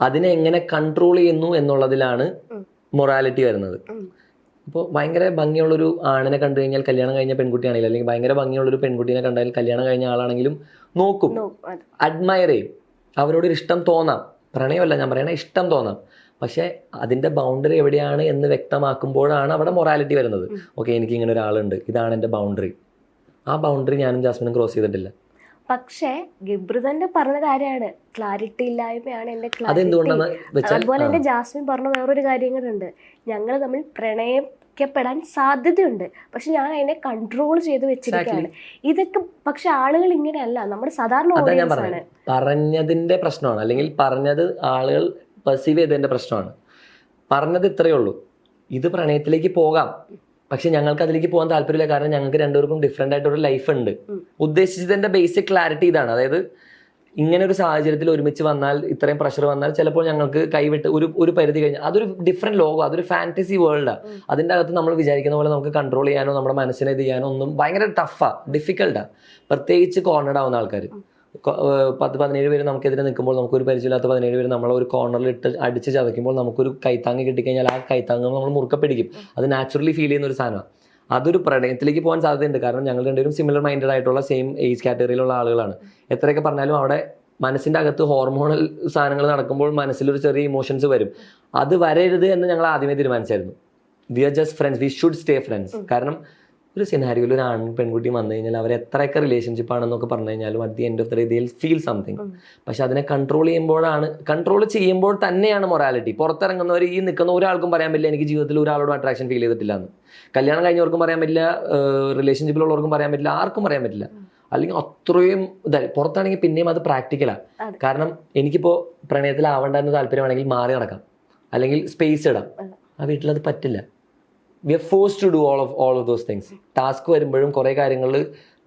Speaker 1: അതിനെ എങ്ങനെ കൺട്രോൾ ചെയ്യുന്നു എന്നുള്ളതിലാണ്. മൊറാലിറ്റി വരുന്നത്. അപ്പോൾ ഭയങ്കര ഭംഗിയുള്ളൊരു ആണിനെ കണ്ടു കഴിഞ്ഞാൽ കല്യാണം കഴിഞ്ഞ പെൺകുട്ടിയാണെങ്കിലും അല്ലെങ്കിൽ ഭയങ്കര ഭംഗിയുള്ളൊരു പെൺകുട്ടീനെ കണ്ടാൽ കല്യാണം കഴിഞ്ഞ ആളാണെങ്കിലും നോക്കും. അഡ്മയർ ചെയ്യും. അവരോട് ഇഷ്ടം തോന്നാം. പ്രണയമല്ല ഞാൻ പറയണ ഇഷ്ടം തോന്നാം. പക്ഷേ അതിന്റെ ബൗണ്ടറി എവിടെയാണ് എന്ന് വ്യക്തമാക്കുമ്പോഴാണ് അവിടെ മൊറാലിറ്റി വരുന്നത്. ഓക്കെ എനിക്ക് ഇങ്ങനെ ഒരാളുണ്ട്. ഇതാണ് എന്റെ ബൗണ്ടറി ആ ബൗണ്ടറി ഞാനും ജാസ്മിനും ക്രോസ് ചെയ്തിട്ടില്ല.
Speaker 2: പക്ഷേ ഗിബ്രുതന്റെ പറഞ്ഞ കാര്യമാണ്. ക്ലാരിറ്റി ഇല്ലായ്മയാണ് എന്റെ അതുപോലെ തന്നെ ജാസ്മിൻ പറഞ്ഞ വേറൊരു കാര്യം കൂടെ ഉണ്ട് ഞങ്ങൾ തമ്മിൽ പ്രണയിക്കപ്പെടാൻ സാധ്യതയുണ്ട്. പക്ഷെ ഞാൻ അതിനെ കൺട്രോൾ ചെയ്ത് വെച്ചിരിക്കുകയാണ്. ഇതൊക്കെ പക്ഷെ ആളുകൾ ഇങ്ങനെയല്ല. നമ്മുടെ സാധാരണ
Speaker 1: പറഞ്ഞതിന്റെ പ്രശ്നമാണ്. അല്ലെങ്കിൽ പറഞ്ഞത് ആളുകൾ പെർസീവ് ചെയ്തതിന്റെ പ്രശ്നമാണ്. പറഞ്ഞത് ഇത്രയേ ഉള്ളൂ. ഇത് പ്രണയത്തിലേക്ക് പോകാം. പക്ഷെ ഞങ്ങൾക്ക് അതിലേക്ക് പോകാൻ താല്പര്യമില്ല. കാരണം ഞങ്ങൾക്ക് രണ്ടുപേർക്കും ഡിഫറെന്റ് ആയിട്ടൊരു ലൈഫ് ഉണ്ട്. ഉദ്ദേശിച്ചതിന്റെ ബേസിക് ക്ലാരിറ്റി ഇതാണ്. അതായത് ഇങ്ങനെ ഒരു സാഹചര്യത്തിൽ ഒരുമിച്ച് വന്നാൽ ഇത്രയും പ്രഷർ വന്നാൽ ചിലപ്പോൾ ഞങ്ങൾക്ക് കൈവിട്ട് ഒരു ഒരു പരിധി കഴിഞ്ഞാൽ അതൊരു ഡിഫറെന്റ് ലോകം അതൊരു ഫാന്റസി വേൾഡ്
Speaker 2: ആണ്
Speaker 1: അതിന്റെ അകത്ത് നമ്മൾ വിചാരിക്കുന്ന പോലെ നമുക്ക് കൺട്രോൾ ചെയ്യാനോ നമ്മുടെ മനസ്സിനെ ഇത് ചെയ്യാനോ ഒന്നും ഭയങ്കര ടഫാ ഡിഫിക്കൽട്ടാ പ്രത്യേകിച്ച് കോർണർഡ് ആവുന്ന ആൾക്കാർ പത്ത് പതിനേഴ് പേര് നമുക്കെതിരെ നിൽക്കുമ്പോൾ നമുക്കൊരു പരിചയമില്ലാത്ത പതിനേഴ് പേര് നമ്മളെ ഒരു കോർണറിൽ ഇട്ട് അടിച്ച് ചതയ്ക്കുമ്പോൾ നമുക്കൊരു കൈത്താങ്ങ് കിട്ടിക്കഴിഞ്ഞാൽ ആ കൈത്താങ്ങ് നമ്മൾ മുറുക്കെ പിടിക്കും. അത് നാച്ചുറലി ഫീൽ ചെയ്യുന്ന ഒരു സാധനമാണ്. അതൊരു പ്രണയത്തിലേക്ക് പോകാൻ സാധ്യതയുണ്ട്. കാരണം ഞങ്ങൾ രണ്ടുപേരും സിമിലർ മൈൻഡഡ് ആയിട്ടുള്ള സെയിം ഏജ് കാറ്റഗറിയിലുള്ള ആളുകളാണ്. എത്രയൊക്കെ പറഞ്ഞാലും അവിടെ മനസ്സിന്റെ അകത്ത് ഹോർമോണൽ സാധനങ്ങൾ നടക്കുമ്പോൾ മനസ്സിലൊരു ചെറിയ ഇമോഷൻസ് വരും. അത് വരരുത് എന്ന് ഞങ്ങൾ ആദ്യമേ തീരുമാനിച്ചായിരുന്നു. We are just friends we should stay friends കാരണം ഒരു സിനാരിയോയിൽ ഒരു ആൺ പെൺകുട്ടി വന്നു കഴിഞ്ഞാൽ അവർ എത്രയൊക്കെ റിലേഷൻഷിപ്പ് ആണെന്നൊക്കെ പറഞ്ഞു കഴിഞ്ഞാലും at the end of the day Dil feel something പക്ഷെ അതിനെ കൺട്രോൾ ചെയ്യുമ്പോഴാണ് കൺട്രോൾ ചെയ്യുമ്പോൾ തന്നെയാണ് മൊറാലിറ്റി പുറത്തിറങ്ങുന്നവർ ഈ നിൽക്കുന്ന ഒരാൾക്കും പറയാൻ പറ്റില്ല എനിക്ക് ജീവിതത്തിൽ ഒരാളോട് അട്രാക്ഷൻ ഫീൽ ചെയ്തിട്ടില്ല എന്ന്. കല്യാണം കഴിഞ്ഞവർക്കും പറയാൻ പറ്റില്ല റിലേഷൻഷിപ്പിലുള്ളവർക്കും പറയാൻ പറ്റില്ല ആർക്കും പറയാൻ പറ്റില്ല. അല്ലെങ്കിൽ അത്രയും ഇതായി പുറത്താണെങ്കിൽ പിന്നെയും അത് പ്രാക്ടിക്കലാണ്. കാരണം എനിക്കിപ്പോൾ പ്രണയത്തിലാവേണ്ടെന്ന് താല്പര്യമാണെങ്കിൽ മാറി നടക്കാം. അല്ലെങ്കിൽ സ്പേസ് ഇടാം. ആ വീട്ടിൽ അത് പറ്റില്ല. We are force to do all of all of those things task വരുമ്പോഴും കുറേ കാര്യങ്ങൾ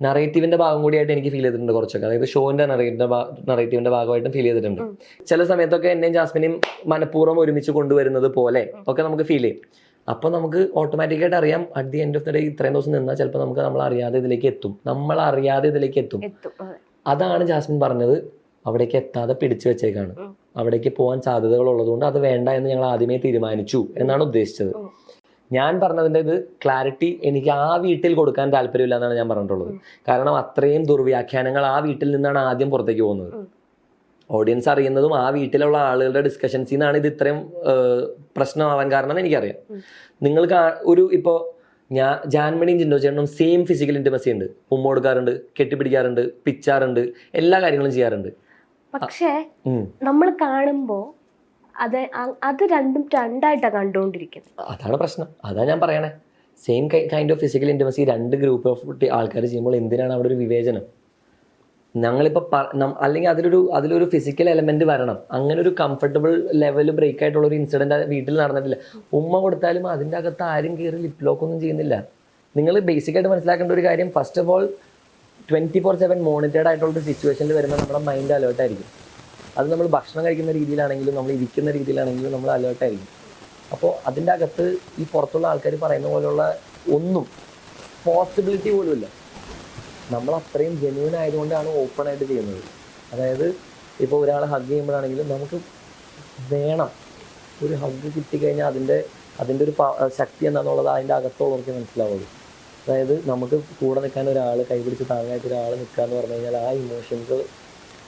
Speaker 1: നറേറ്റീവിന്റെ ഭാഗം കൂടിയായിട്ട് എനിക്ക് ഫീൽ ചെയ്തിട്ടുണ്ട് കുറച്ചൊക്കെ. അതായത് ഷോന്റെ നറേറ്റീവിന്റെ നറേറ്റീവിന്റെ ഭാഗമായിട്ടും ഫീൽ ചെയ്തിട്ടുണ്ട്. ചില സമയത്തൊക്കെ എന്നെയും ജാസ്മിനെയും മനഃപൂർവം ഒരുമിച്ച് കൊണ്ടുവരുന്നത് പോലെ ഒക്കെ നമുക്ക് ഫീൽ ചെയ്യും. അപ്പോൾ നമുക്ക് ഓട്ടോമാറ്റിക്കായിട്ട് അറിയാം at the end of the day ഇത്രയും ദിവസം നിന്നാൽ ചിലപ്പോൾ നമുക്ക് നമ്മൾ അറിയാതെ ഇതിലേക്ക് എത്തും. നമ്മൾ അറിയാതെ ഇതിലേക്ക് എത്തും. അതാണ് ജാസ്മിൻ പറഞ്ഞത്. അവിടേക്ക് എത്താതെ പിടിച്ചു വെച്ചേക്കാണ്. അവിടേക്ക് പോകാൻ സാധ്യതകൾ ഉള്ളതുകൊണ്ട് അത് വേണ്ട എന്ന് ഞങ്ങൾ ആദ്യമേ തീരുമാനിച്ചു എന്നാണ് ഉദ്ദേശിച്ചത്. ഞാൻ പറഞ്ഞതിന്റെ ഇത് ക്ലാരിറ്റി എനിക്ക് ആ വീട്ടിൽ കൊടുക്കാൻ താല്പര്യമില്ല എന്നാണ് ഞാൻ പറഞ്ഞിട്ടുള്ളത്. കാരണം അത്രയും ദുർവ്യാഖ്യാനങ്ങൾ ആ വീട്ടിൽ നിന്നാണ് ആദ്യം പുറത്തേക്ക് പോകുന്നത്. ഓഡിയൻസ് അറിയുന്നതും ആ വീട്ടിലുള്ള ആളുകളുടെ ഡിസ്കഷൻസിൽ നിന്നാണ് ഇത് ഇത്രയും പ്രശ്നമാവാൻ കാരണം എന്ന് എനിക്കറിയാം.
Speaker 2: നിങ്ങൾക്ക്
Speaker 1: നിങ്ങൾ ഒരു ഇപ്പോൾ ഞാൻ ജാൻമണിയും ജിൻഡോ ചേട്ടനും സെയിം ഫിസിക്കൽ ഇന്റിമസി ഉണ്ട്. ഉമ്മ കൊടുക്കാറുണ്ട് കെട്ടിപ്പിടിക്കാറുണ്ട് പിച്ചാറുണ്ട് എല്ലാ കാര്യങ്ങളും ചെയ്യാറുണ്ട്.
Speaker 2: പക്ഷേ നമ്മൾ കാണുമ്പോ അത് അത് രണ്ടും രണ്ടായിട്ടാണ് കണ്ടുകൊണ്ടിരിക്കുന്നത്
Speaker 1: അതാണ് പ്രശ്നം. അതാ ഞാൻ പറയണേ. Same kind of physical intimacy രണ്ട് ഗ്രൂപ്പ് ഓഫ് ആൾക്കാർ ചെയ്യുമ്പോൾ എന്തിനാണ് അവിടെ ഒരു വിവേചനം? ഞങ്ങളിപ്പോൾ അല്ലെങ്കിൽ അതിലൊരു അതിലൊരു ഫിസിക്കൽ എലമെന്റ് വരണം. അങ്ങനെ ഒരു കംഫർട്ടബിൾ ലെവൽ ബ്രേക്ക് ആയിട്ടുള്ള ഒരു ഇൻസിഡന്റ് വീട്ടിൽ നടന്നിട്ടില്ല. ഉമ്മ കൊടുത്താലും അതിന്റെ അകത്ത് ആരും കയറി ലിപ് ലോക്ക് ഒന്നും ചെയ്യുന്നില്ല. നിങ്ങൾ ബേസിക്കായിട്ട് മനസ്സിലാക്കേണ്ട ഒരു കാര്യം first of all twenty four seven monitored ആയിട്ടുള്ള ഒരു സിറ്റുവേഷനിൽ വരുമ്പോൾ നമ്മുടെ മൈൻഡ് അലേർട്ട് ആയിരിക്കും. അത് നമ്മൾ ഭക്ഷണം കഴിക്കുന്ന രീതിയിലാണെങ്കിലും നമ്മൾ ഇരിക്കുന്ന രീതിയിലാണെങ്കിലും നമ്മൾ അലേർട്ടായിരിക്കും അപ്പോൾ അതിന്റെ അകത്ത് ഈ പുറത്തുള്ള ആൾക്കാർ പറയുന്ന പോലെയുള്ള ഒന്നും പോസിബിലിറ്റി പോലും ഇല്ല. നമ്മൾ അത്രയും ജെന്യൂൻ ആയതുകൊണ്ടാണ് ഓപ്പൺ ആയിട്ട് ചെയ്യുന്നത്. അതായത് ഇപ്പോൾ ഒരാളെ ഹഗ് ചെയ്യുമ്പോഴാണെങ്കിലും നമുക്ക് വേണം. ഒരു ഹഗ് കിട്ടിക്കഴിഞ്ഞാൽ അതിന്റെ അതിന്റെ ഒരു ശക്തി എന്താണെന്നുള്ളത് അതിന്റെ അകത്തുള്ളവർക്ക് മനസ്സിലാവുള്ളൂ. അതായത് നമുക്ക് കൂടെ നിൽക്കാൻ ഒരാൾ കൈപിടിച്ച് താങ്ങായിട്ട് ഒരാൾ നിൽക്കുക എന്ന് പറഞ്ഞു കഴിഞ്ഞാൽ ആ ഇമോഷൻസ്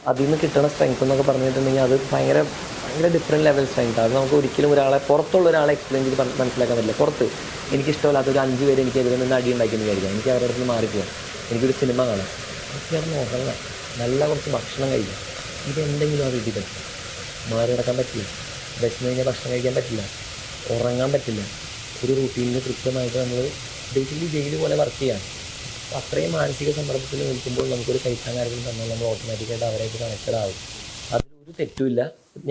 Speaker 1: അതിൽ നിന്ന് കിട്ടുന്ന സ്ട്രെങ്ത് എന്നൊക്കെ പറഞ്ഞിട്ടുണ്ടെങ്കിൽ അത് ഭയങ്കര ഭയങ്കര ഡിഫറെന്റ് ലെവൽ സ്ട്രെങ്ത് അത് നമുക്ക് ഒരിക്കലും ഒരാളെ പുറത്തുള്ള ഒരാളെ എക്സ്പ്ലെയിൻ ചെയ്ത് മനസ്സിലാക്കാൻ പറ്റില്ല. പുറത്ത് എനിക്കിഷ്ടമല്ലാത്ത ഒരു അഞ്ച് പേര് എനിക്ക് എതിരെ നിന്ന് അടി ഉണ്ടാക്കിയെന്ന് വിചാരിക്കാം. എനിക്ക് അവരുടെ അടുത്ത് മാറിപ്പോകാം എനിക്കൊരു സിനിമ കാണാം. എനിക്ക് അവർ നോക്കണം. നല്ല കുറച്ച് ഭക്ഷണം കഴിക്കാം. ഇതെന്തെങ്കിലും ആ വീട്ടിൽ പറ്റും മാറി നടക്കാൻ പറ്റില്ല. വിശന്ന് കഴിഞ്ഞാൽ ഭക്ഷണം കഴിക്കാൻ പറ്റില്ല. ഉറങ്ങാൻ പറ്റില്ല. ഒരു റൂട്ടീനിൽ കൃത്യമായിട്ട് നമ്മൾ ഡെയിലി ജയിൽ പോലെ വർക്ക് ചെയ്യാം. അത്രയും മാനസിക സമ്മർദ്ദത്തിൽ നിൽക്കുമ്പോൾ നമുക്കൊരു കൈത്താങ്ങാരെങ്കിലും തന്നാൽ നമ്മൾ ഓട്ടോമാറ്റിക്കായിട്ട് അവരായിട്ട് കണക്റ്റഡ് ആവും. അതിലൊരു തെറ്റുമില്ല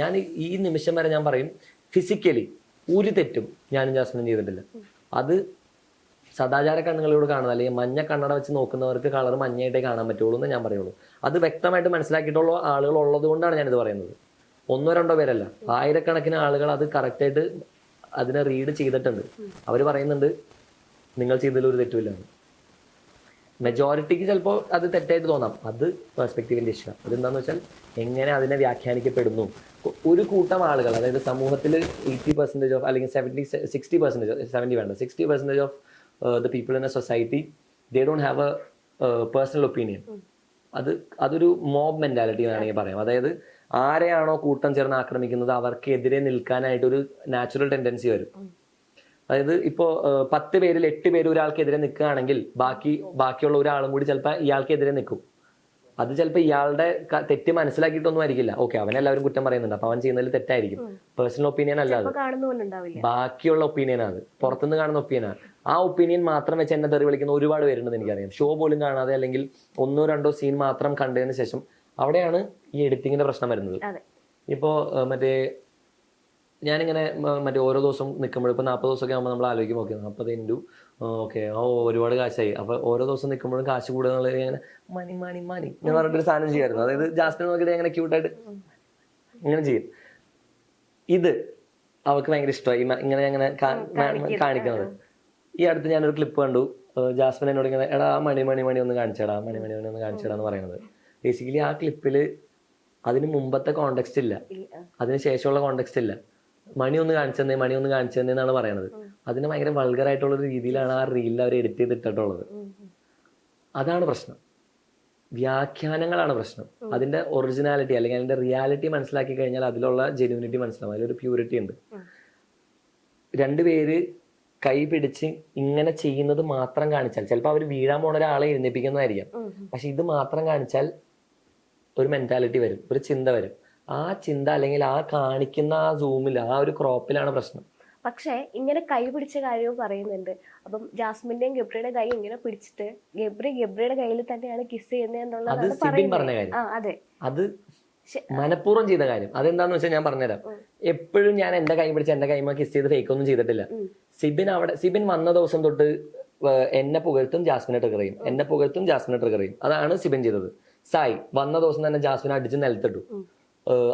Speaker 1: ഞാൻ ഈ നിമിഷം വരെ ഞാൻ പറയും ഫിസിക്കലി ഒരു തെറ്റും ഞാനും ജാസ്മിനും ചെയ്തിട്ടില്ല. അത് സദാചാര കണ്ണുകളിലൂടെ കാണുന്നത് അല്ലെങ്കിൽ മഞ്ഞ കണ്ണട വെച്ച് നോക്കുന്നവർക്ക് കളർ മഞ്ഞയായിട്ടേ കാണാൻ പറ്റുള്ളൂ എന്ന് ഞാൻ പറയുള്ളൂ. അത് വ്യക്തമായിട്ട് മനസ്സിലാക്കിയിട്ടുള്ള ആളുകൾ ഉള്ളത് കൊണ്ടാണ് ഞാനിത് പറയുന്നത്. ഒന്നോ രണ്ടോ പേരല്ല. ആയിരക്കണക്കിന് ആളുകൾ അത് കറക്റ്റായിട്ട് അതിനെ റീഡ് ചെയ്തിട്ടുണ്ട്. അവർ പറയുന്നുണ്ട് നിങ്ങൾ ചെയ്തതിൽ ഒരു തെറ്റുമില്ല മെജോറിറ്റിക്ക് ചിലപ്പോൾ അത് തെറ്റായിട്ട് തോന്നാം. അത് പെർസ്പെക്റ്റീവിന്റെ ഇഷ്ടം അതെന്താന്ന് വെച്ചാൽ എങ്ങനെ അതിനെ വ്യാഖ്യാനിക്കപ്പെടുന്നു? ഒരു കൂട്ടം ആളുകൾ അതായത് സമൂഹത്തിൽ എയ്റ്റി പെർസെന്റേജ് ഓഫ് അല്ലെങ്കിൽ സെവന്റി സിക്സ്റ്റി പെർസെന്റേജ് സെവന്റി വേണ്ട sixty percentage of the people in a society they don't have a personal opinion അത് അതൊരു മോബ് മെന്റാലിറ്റി വേണമെങ്കിൽ പറയാം. അതായത് ആരെയാണോ കൂട്ടം ചേർന്ന് ആക്രമിക്കുന്നത് അവർക്കെതിരെ നിൽക്കാനായിട്ടൊരു നാച്ചുറൽ ടെൻഡൻസി വരും. അതായത് ഇപ്പോ ഏഹ്, പത്ത് പേരിൽ എട്ട് പേര് ഒരാൾക്കെതിരെ നിൽക്കുകയാണെങ്കിൽ ബാക്കി ബാക്കിയുള്ള ഒരാളും കൂടി ചിലപ്പോൾ ഇയാൾക്കെതിരെ നിൽക്കും. അത് ചിലപ്പോൾ ഇയാളുടെ തെറ്റ് മനസ്സിലാക്കിയിട്ടൊന്നും ആയിരിക്കില്ല. ഓക്കെ അവനെല്ലാവരും കുറ്റം പറയുന്നുണ്ട്. അപ്പൊ അവൻ ചെയ്യുന്നതിൽ തെറ്റായിരിക്കും. പേഴ്സണൽ ഒപ്പീനിയൻ അല്ലാതെ
Speaker 2: അത്.
Speaker 1: ബാക്കിയുള്ള ഒപ്പീനിയൻ ആണ്. പുറത്തുനിന്ന് കാണുന്ന ഒപ്പീനിയൻ ആ ഒപ്പീനിയൻ മാത്രം വെച്ച് എന്നെ തെറി വിളിക്കുന്ന ഒരുപാട് പേരുണ്ടെന്ന് എനിക്കറിയാം. ഷോ പോലും കാണാതെ അല്ലെങ്കിൽ ഒന്നോ രണ്ടോ സീൻ മാത്രം കണ്ടതിന് ശേഷം അവിടെയാണ് ഈ എഡിറ്റിങ്ങിന്റെ പ്രശ്നം വരുന്നത്.
Speaker 2: അതെ.
Speaker 1: ഇപ്പോൾ മറ്റേ ഞാനിങ്ങനെ മറ്റേ ഓരോ ദിവസം നിൽക്കുമ്പോൾ ഇപ്പോൾ നാൽപ്പത് ദിവസമൊക്കെ ആകുമ്പോൾ നമ്മൾ ആലോചിക്കും ഓക്കെ നാൽപ്പത് ഇന്റു ഓക്കെ ഓ ഒരുപാട് കാശായി. അപ്പോൾ ഓരോ ദിവസം നിൽക്കുമ്പോഴും കാശ് കൂടുക എന്നുള്ളത് ഇങ്ങനെ മണി മണി മണി എന്ന് പറഞ്ഞിട്ടൊരു സാധനം ചെയ്യുമായിരുന്നു അതായത് ജാസ്മിൻ നോക്കിയിട്ട് അങ്ങനെ ക്യൂട്ടായിട്ട് ഇങ്ങനെ ചെയ്യും. ഇത് അവൾക്ക് ഭയങ്കര ഇഷ്ടമായി ഇങ്ങനെ അങ്ങനെ കാണിക്കുന്നത്. ഈ അടുത്ത് ഞാനൊരു ക്ലിപ്പ് കണ്ടു. ജാസ്മിൻ എന്നോട് ഇങ്ങനെ എടാ ആ മണി മണി മണി ഒന്ന് കാണിച്ചടാ മണി മണി മണി ഒന്ന് കാണിച്ചടാ എന്ന് പറയുന്നത്. ബേസിക്കലി ആ ക്ലിപ്പിൽ അതിന് മുമ്പത്തെ കോണ്ടെക്സ്റ്റ് ഇല്ല. അതിന് ശേഷമുള്ള കോണ്ടെക്സ്റ്റ് ഇല്ല. മണി ഒന്ന് കാണിച്ചു തന്നെ മണി ഒന്ന് കാണിച്ചു തന്നെ എന്നാണ് പറയണത്. അതിന് ഭയങ്കര വൾഗറായിട്ടുള്ള ഒരു രീതിയിലാണ് ആ റീലിൽ അവർ എഡിറ്റ് ചെയ്തിട്ടുള്ളത്. അതാണ് പ്രശ്നം. വ്യാഖ്യാനങ്ങളാണ് പ്രശ്നം. അതിന്റെ ഒറിജിനാലിറ്റി അല്ലെങ്കിൽ അതിന്റെ റിയാലിറ്റി മനസ്സിലാക്കി കഴിഞ്ഞാൽ അതിലുള്ള ജെന്യൂനിറ്റി മനസ്സിലാവും. അതിലൊരു പ്യൂരിറ്റി ഉണ്ട്. രണ്ടുപേര് കൈ പിടിച്ച് ഇങ്ങനെ ചെയ്യുന്നത് മാത്രം കാണിച്ചാൽ ചിലപ്പോൾ അവർ വീഴാൻ പോണ ഒരാളെ എഴുന്നേപ്പിക്കുന്നതായിരിക്കാം. പക്ഷെ ഇത് മാത്രം കാണിച്ചാൽ ഒരു മെന്റാലിറ്റി വരും ഒരു ചിന്ത വരും. ആ ചിന്ത അല്ലെങ്കിൽ ആ കാണിക്കുന്ന ആ സൂമിൽ ആ ഒരു ക്രോപ്പിലാണ് പ്രശ്നം.
Speaker 2: പക്ഷേ ഇങ്ങനെ കൈ പിടിച്ച കാര്യവും പറയുന്നുണ്ട്. അപ്പം ജാസ്മിന്റെയും ഗബ്രിയുടെ കൈ ഇങ്ങനെ പിടിച്ചിട്ട് ഗബ്രി ഗബ്രിയുടെ കയ്യിൽ തന്നെയാണ് കിസ് ചെയ്യുന്നത്
Speaker 1: സിബിൻ പറഞ്ഞ കാര്യം.
Speaker 2: അതെ.
Speaker 1: അത് മനഃപൂർവം ചെയ്ത കാര്യം. അതെന്താന്ന് വെച്ചാൽ ഞാൻ പറഞ്ഞുതരാം. എപ്പോഴും ഞാൻ എന്റെ കൈ പിടിച്ച് എന്റെ കൈമ കിസ് ചെയ്ത് ഫേക്ക് ഒന്നും ചെയ്തിട്ടില്ല. സിബിൻ അവിടെ സിബിൻ വന്ന ദിവസം തൊട്ട് എന്നെ പുകഴ്ത്തും ജാസ്മിനെ ട്രിഗർ ചെയ്യും. എന്നെ പുകഴ്ത്തും ജാസ്മിനെ ട്രിഗർ ചെയ്യും. അതാണ് സിബിൻ ചെയ്തത്. സായി വന്ന ദിവസം തന്നെ ജാസ്മിനെ അടിച്ച് നിലത്തിട്ടു.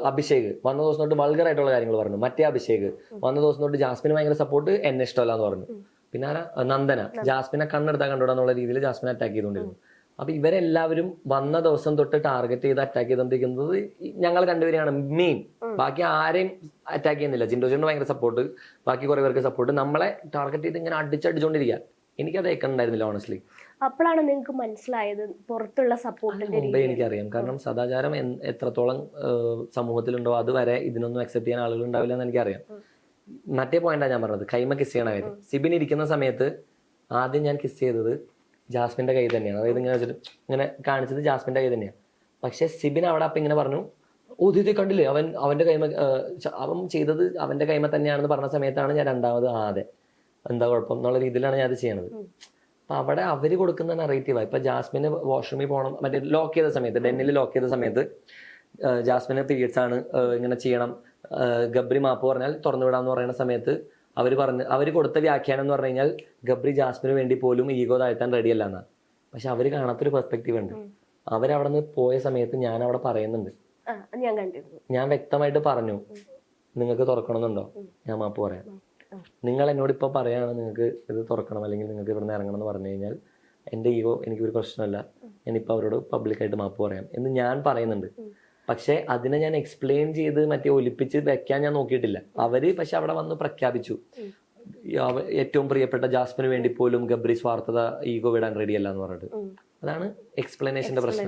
Speaker 1: അഭിഷേക്. വന്ന ദിവസം തൊട്ട് വൾഗർ ആയിട്ടുള്ള കാര്യങ്ങൾ പറഞ്ഞു. മറ്റേ അഭിഷേക്. വന്ന ദിവസം തൊട്ട് ജാസ്മിന് ഭയങ്കര സപ്പോർട്ട് എന്നെ ഇഷ്ടമല്ല എന്ന് പറഞ്ഞു പിന്നെ നന്ദന. ജാസ്മിനെ കണ്ണെടുത്താൽ കണ്ടുവിടാന്നുള്ള രീതിയിൽ ജാസ്മിനെ അറ്റാക്ക് ചെയ്തുകൊണ്ടിരുന്നു. അപ്പൊ ഇവരെല്ലാവരും വന്ന ദിവസം തൊട്ട് ടാർഗറ്റ് ചെയ്ത് അറ്റാക്ക് ചെയ്തോണ്ടിരിക്കുന്നത് ഞങ്ങൾ രണ്ടുപേരെയാണ് മെയിൻ ബാക്കി ആരെയും അറ്റാക്ക് ചെയ്യുന്നില്ല. ജിൻഡോ ജിൻഡോ ഭയങ്കര സപ്പോർട്ട് ബാക്കി കുറെ പേർക്ക് സപ്പോർട്ട് നമ്മളെ ടാർഗറ്റ് ചെയ്ത് ഇങ്ങനെ അടിച്ചടിച്ചുകൊണ്ടിരിക്കുക എനിക്കത് ഏക്കണ്ടായിരുന്നില്ല ഓണസ്റ്റ്ലി
Speaker 2: അപ്പോഴാണ് നിങ്ങൾക്ക് മനസ്സിലായത് പുറത്തുള്ള സപ്പോർട്ടിന്റെ
Speaker 1: മുമ്പേ എനിക്കറിയാം. കാരണം സദാചാരം എത്രത്തോളം സമൂഹത്തിലുണ്ടോ അതുവരെ ഇതിനൊന്നും അക്സെപ്റ്റ് ചെയ്യാൻ ആളുകൾ ഉണ്ടാവില്ല എന്ന് എനിക്കറിയാം. മറ്റേ പോയിന്റാണ് ഞാൻ പറഞ്ഞത് കൈമ കിസ് ചെയ്യണ കാര്യം. സിബിൻ ഇരിക്കുന്ന സമയത്ത് ആദ്യം ഞാൻ കിസ് ചെയ്തത് ജാസ്മിന്റെ കൈ തന്നെയാണ്. അതായത് ഇങ്ങനെ വെച്ചിട്ട് ഇങ്ങനെ കാണിച്ചത് ജാസ്മിന്റെ കൈ തന്നെയാണ്. പക്ഷെ സിബിൻ അവിടെ അപ്പൊ ഇങ്ങനെ പറഞ്ഞു ഓ ഇത് കണ്ടില്ലേ? അവൻ അവന്റെ കൈമ അവൻ ചെയ്തത് അവന്റെ കൈമ തന്നെയാണെന്ന് പറഞ്ഞ സമയത്താണ് ഞാൻ രണ്ടാമത് ആ അതെ എന്താ കുഴപ്പം? എന്നുള്ള രീതിയിലാണ് ഞാൻ അത് ചെയ്യണത്. അപ്പൊ അവിടെ അവർ കൊടുക്കുന്ന ആണ്. ഇപ്പൊ ജാസ്മിന് വാഷ്റൂമിൽ പോകണം മറ്റേ ലോക്ക് ചെയ്ത സമയത്ത് ഡെന്നിൽ ലോക്ക് ചെയ്ത സമയത്ത് ജാസ്മിന് പീരിയഡ്സ് ആണ് ഇങ്ങനെ ചെയ്യണം. ഗബ്രി മാപ്പ് പറഞ്ഞാൽ തുറന്നു വിടാമെന്ന് പറയുന്ന സമയത്ത് അവർ പറഞ്ഞ് അവർ കൊടുത്ത വ്യാഖ്യാനം എന്ന് പറഞ്ഞു കഴിഞ്ഞാൽ ഗബ്രി ജാസ്മിന് വേണ്ടി പോലും ഈഗോ താഴ്ത്താൻ റെഡിയല്ല എന്നാണ് പക്ഷെ അവർ കാണാത്തൊരു പെർസ്പെക്റ്റീവ് ഉണ്ട്. അവരവിടെ നിന്ന് പോയ സമയത്ത് ഞാൻ അവിടെ പറയുന്നുണ്ട്
Speaker 2: ഞാൻ
Speaker 1: വ്യക്തമായിട്ട് പറഞ്ഞു. നിങ്ങൾക്ക് തുറക്കണമെന്നുണ്ടോ? ഞാൻ മാപ്പ് പറയാം. നിങ്ങൾ എന്നോട് ഇപ്പോൾ പറയുകയാണ് നിങ്ങൾക്ക് ഇത് തുറക്കണം അല്ലെങ്കിൽ നിങ്ങൾക്ക് ഇവിടുന്ന് ഇറങ്ങണം എന്ന് പറഞ്ഞു കഴിഞ്ഞാൽ എന്റെ ഈഗോ എനിക്ക് ഒരു പ്രശ്നമല്ല. ഞാനിപ്പോൾ അവരോട് പബ്ലിക്കായിട്ട് മാപ്പ് പറയാം എന്ന് ഞാൻ പറയുന്നുണ്ട്. പക്ഷേ അതിനെ ഞാൻ എക്സ്പ്ലെയിൻ ചെയ്ത് മറ്റേ ഒലിപ്പിച്ച് വെക്കാൻ ഞാൻ നോക്കിയിട്ടില്ല. അവർ പക്ഷെ അവിടെ വന്ന് പ്രഖ്യാപിച്ചു. ഏറ്റവും പ്രിയപ്പെട്ട ജാസ്മിന് വേണ്ടി പോലും ഗബ്രി സ്വാർത്ഥത ഈഗോ വിടാൻ റെഡിയല്ല എന്ന് പറഞ്ഞിട്ട്. അതാണ് എക്സ്പ്ലനേഷന്റെ പ്രശ്നം.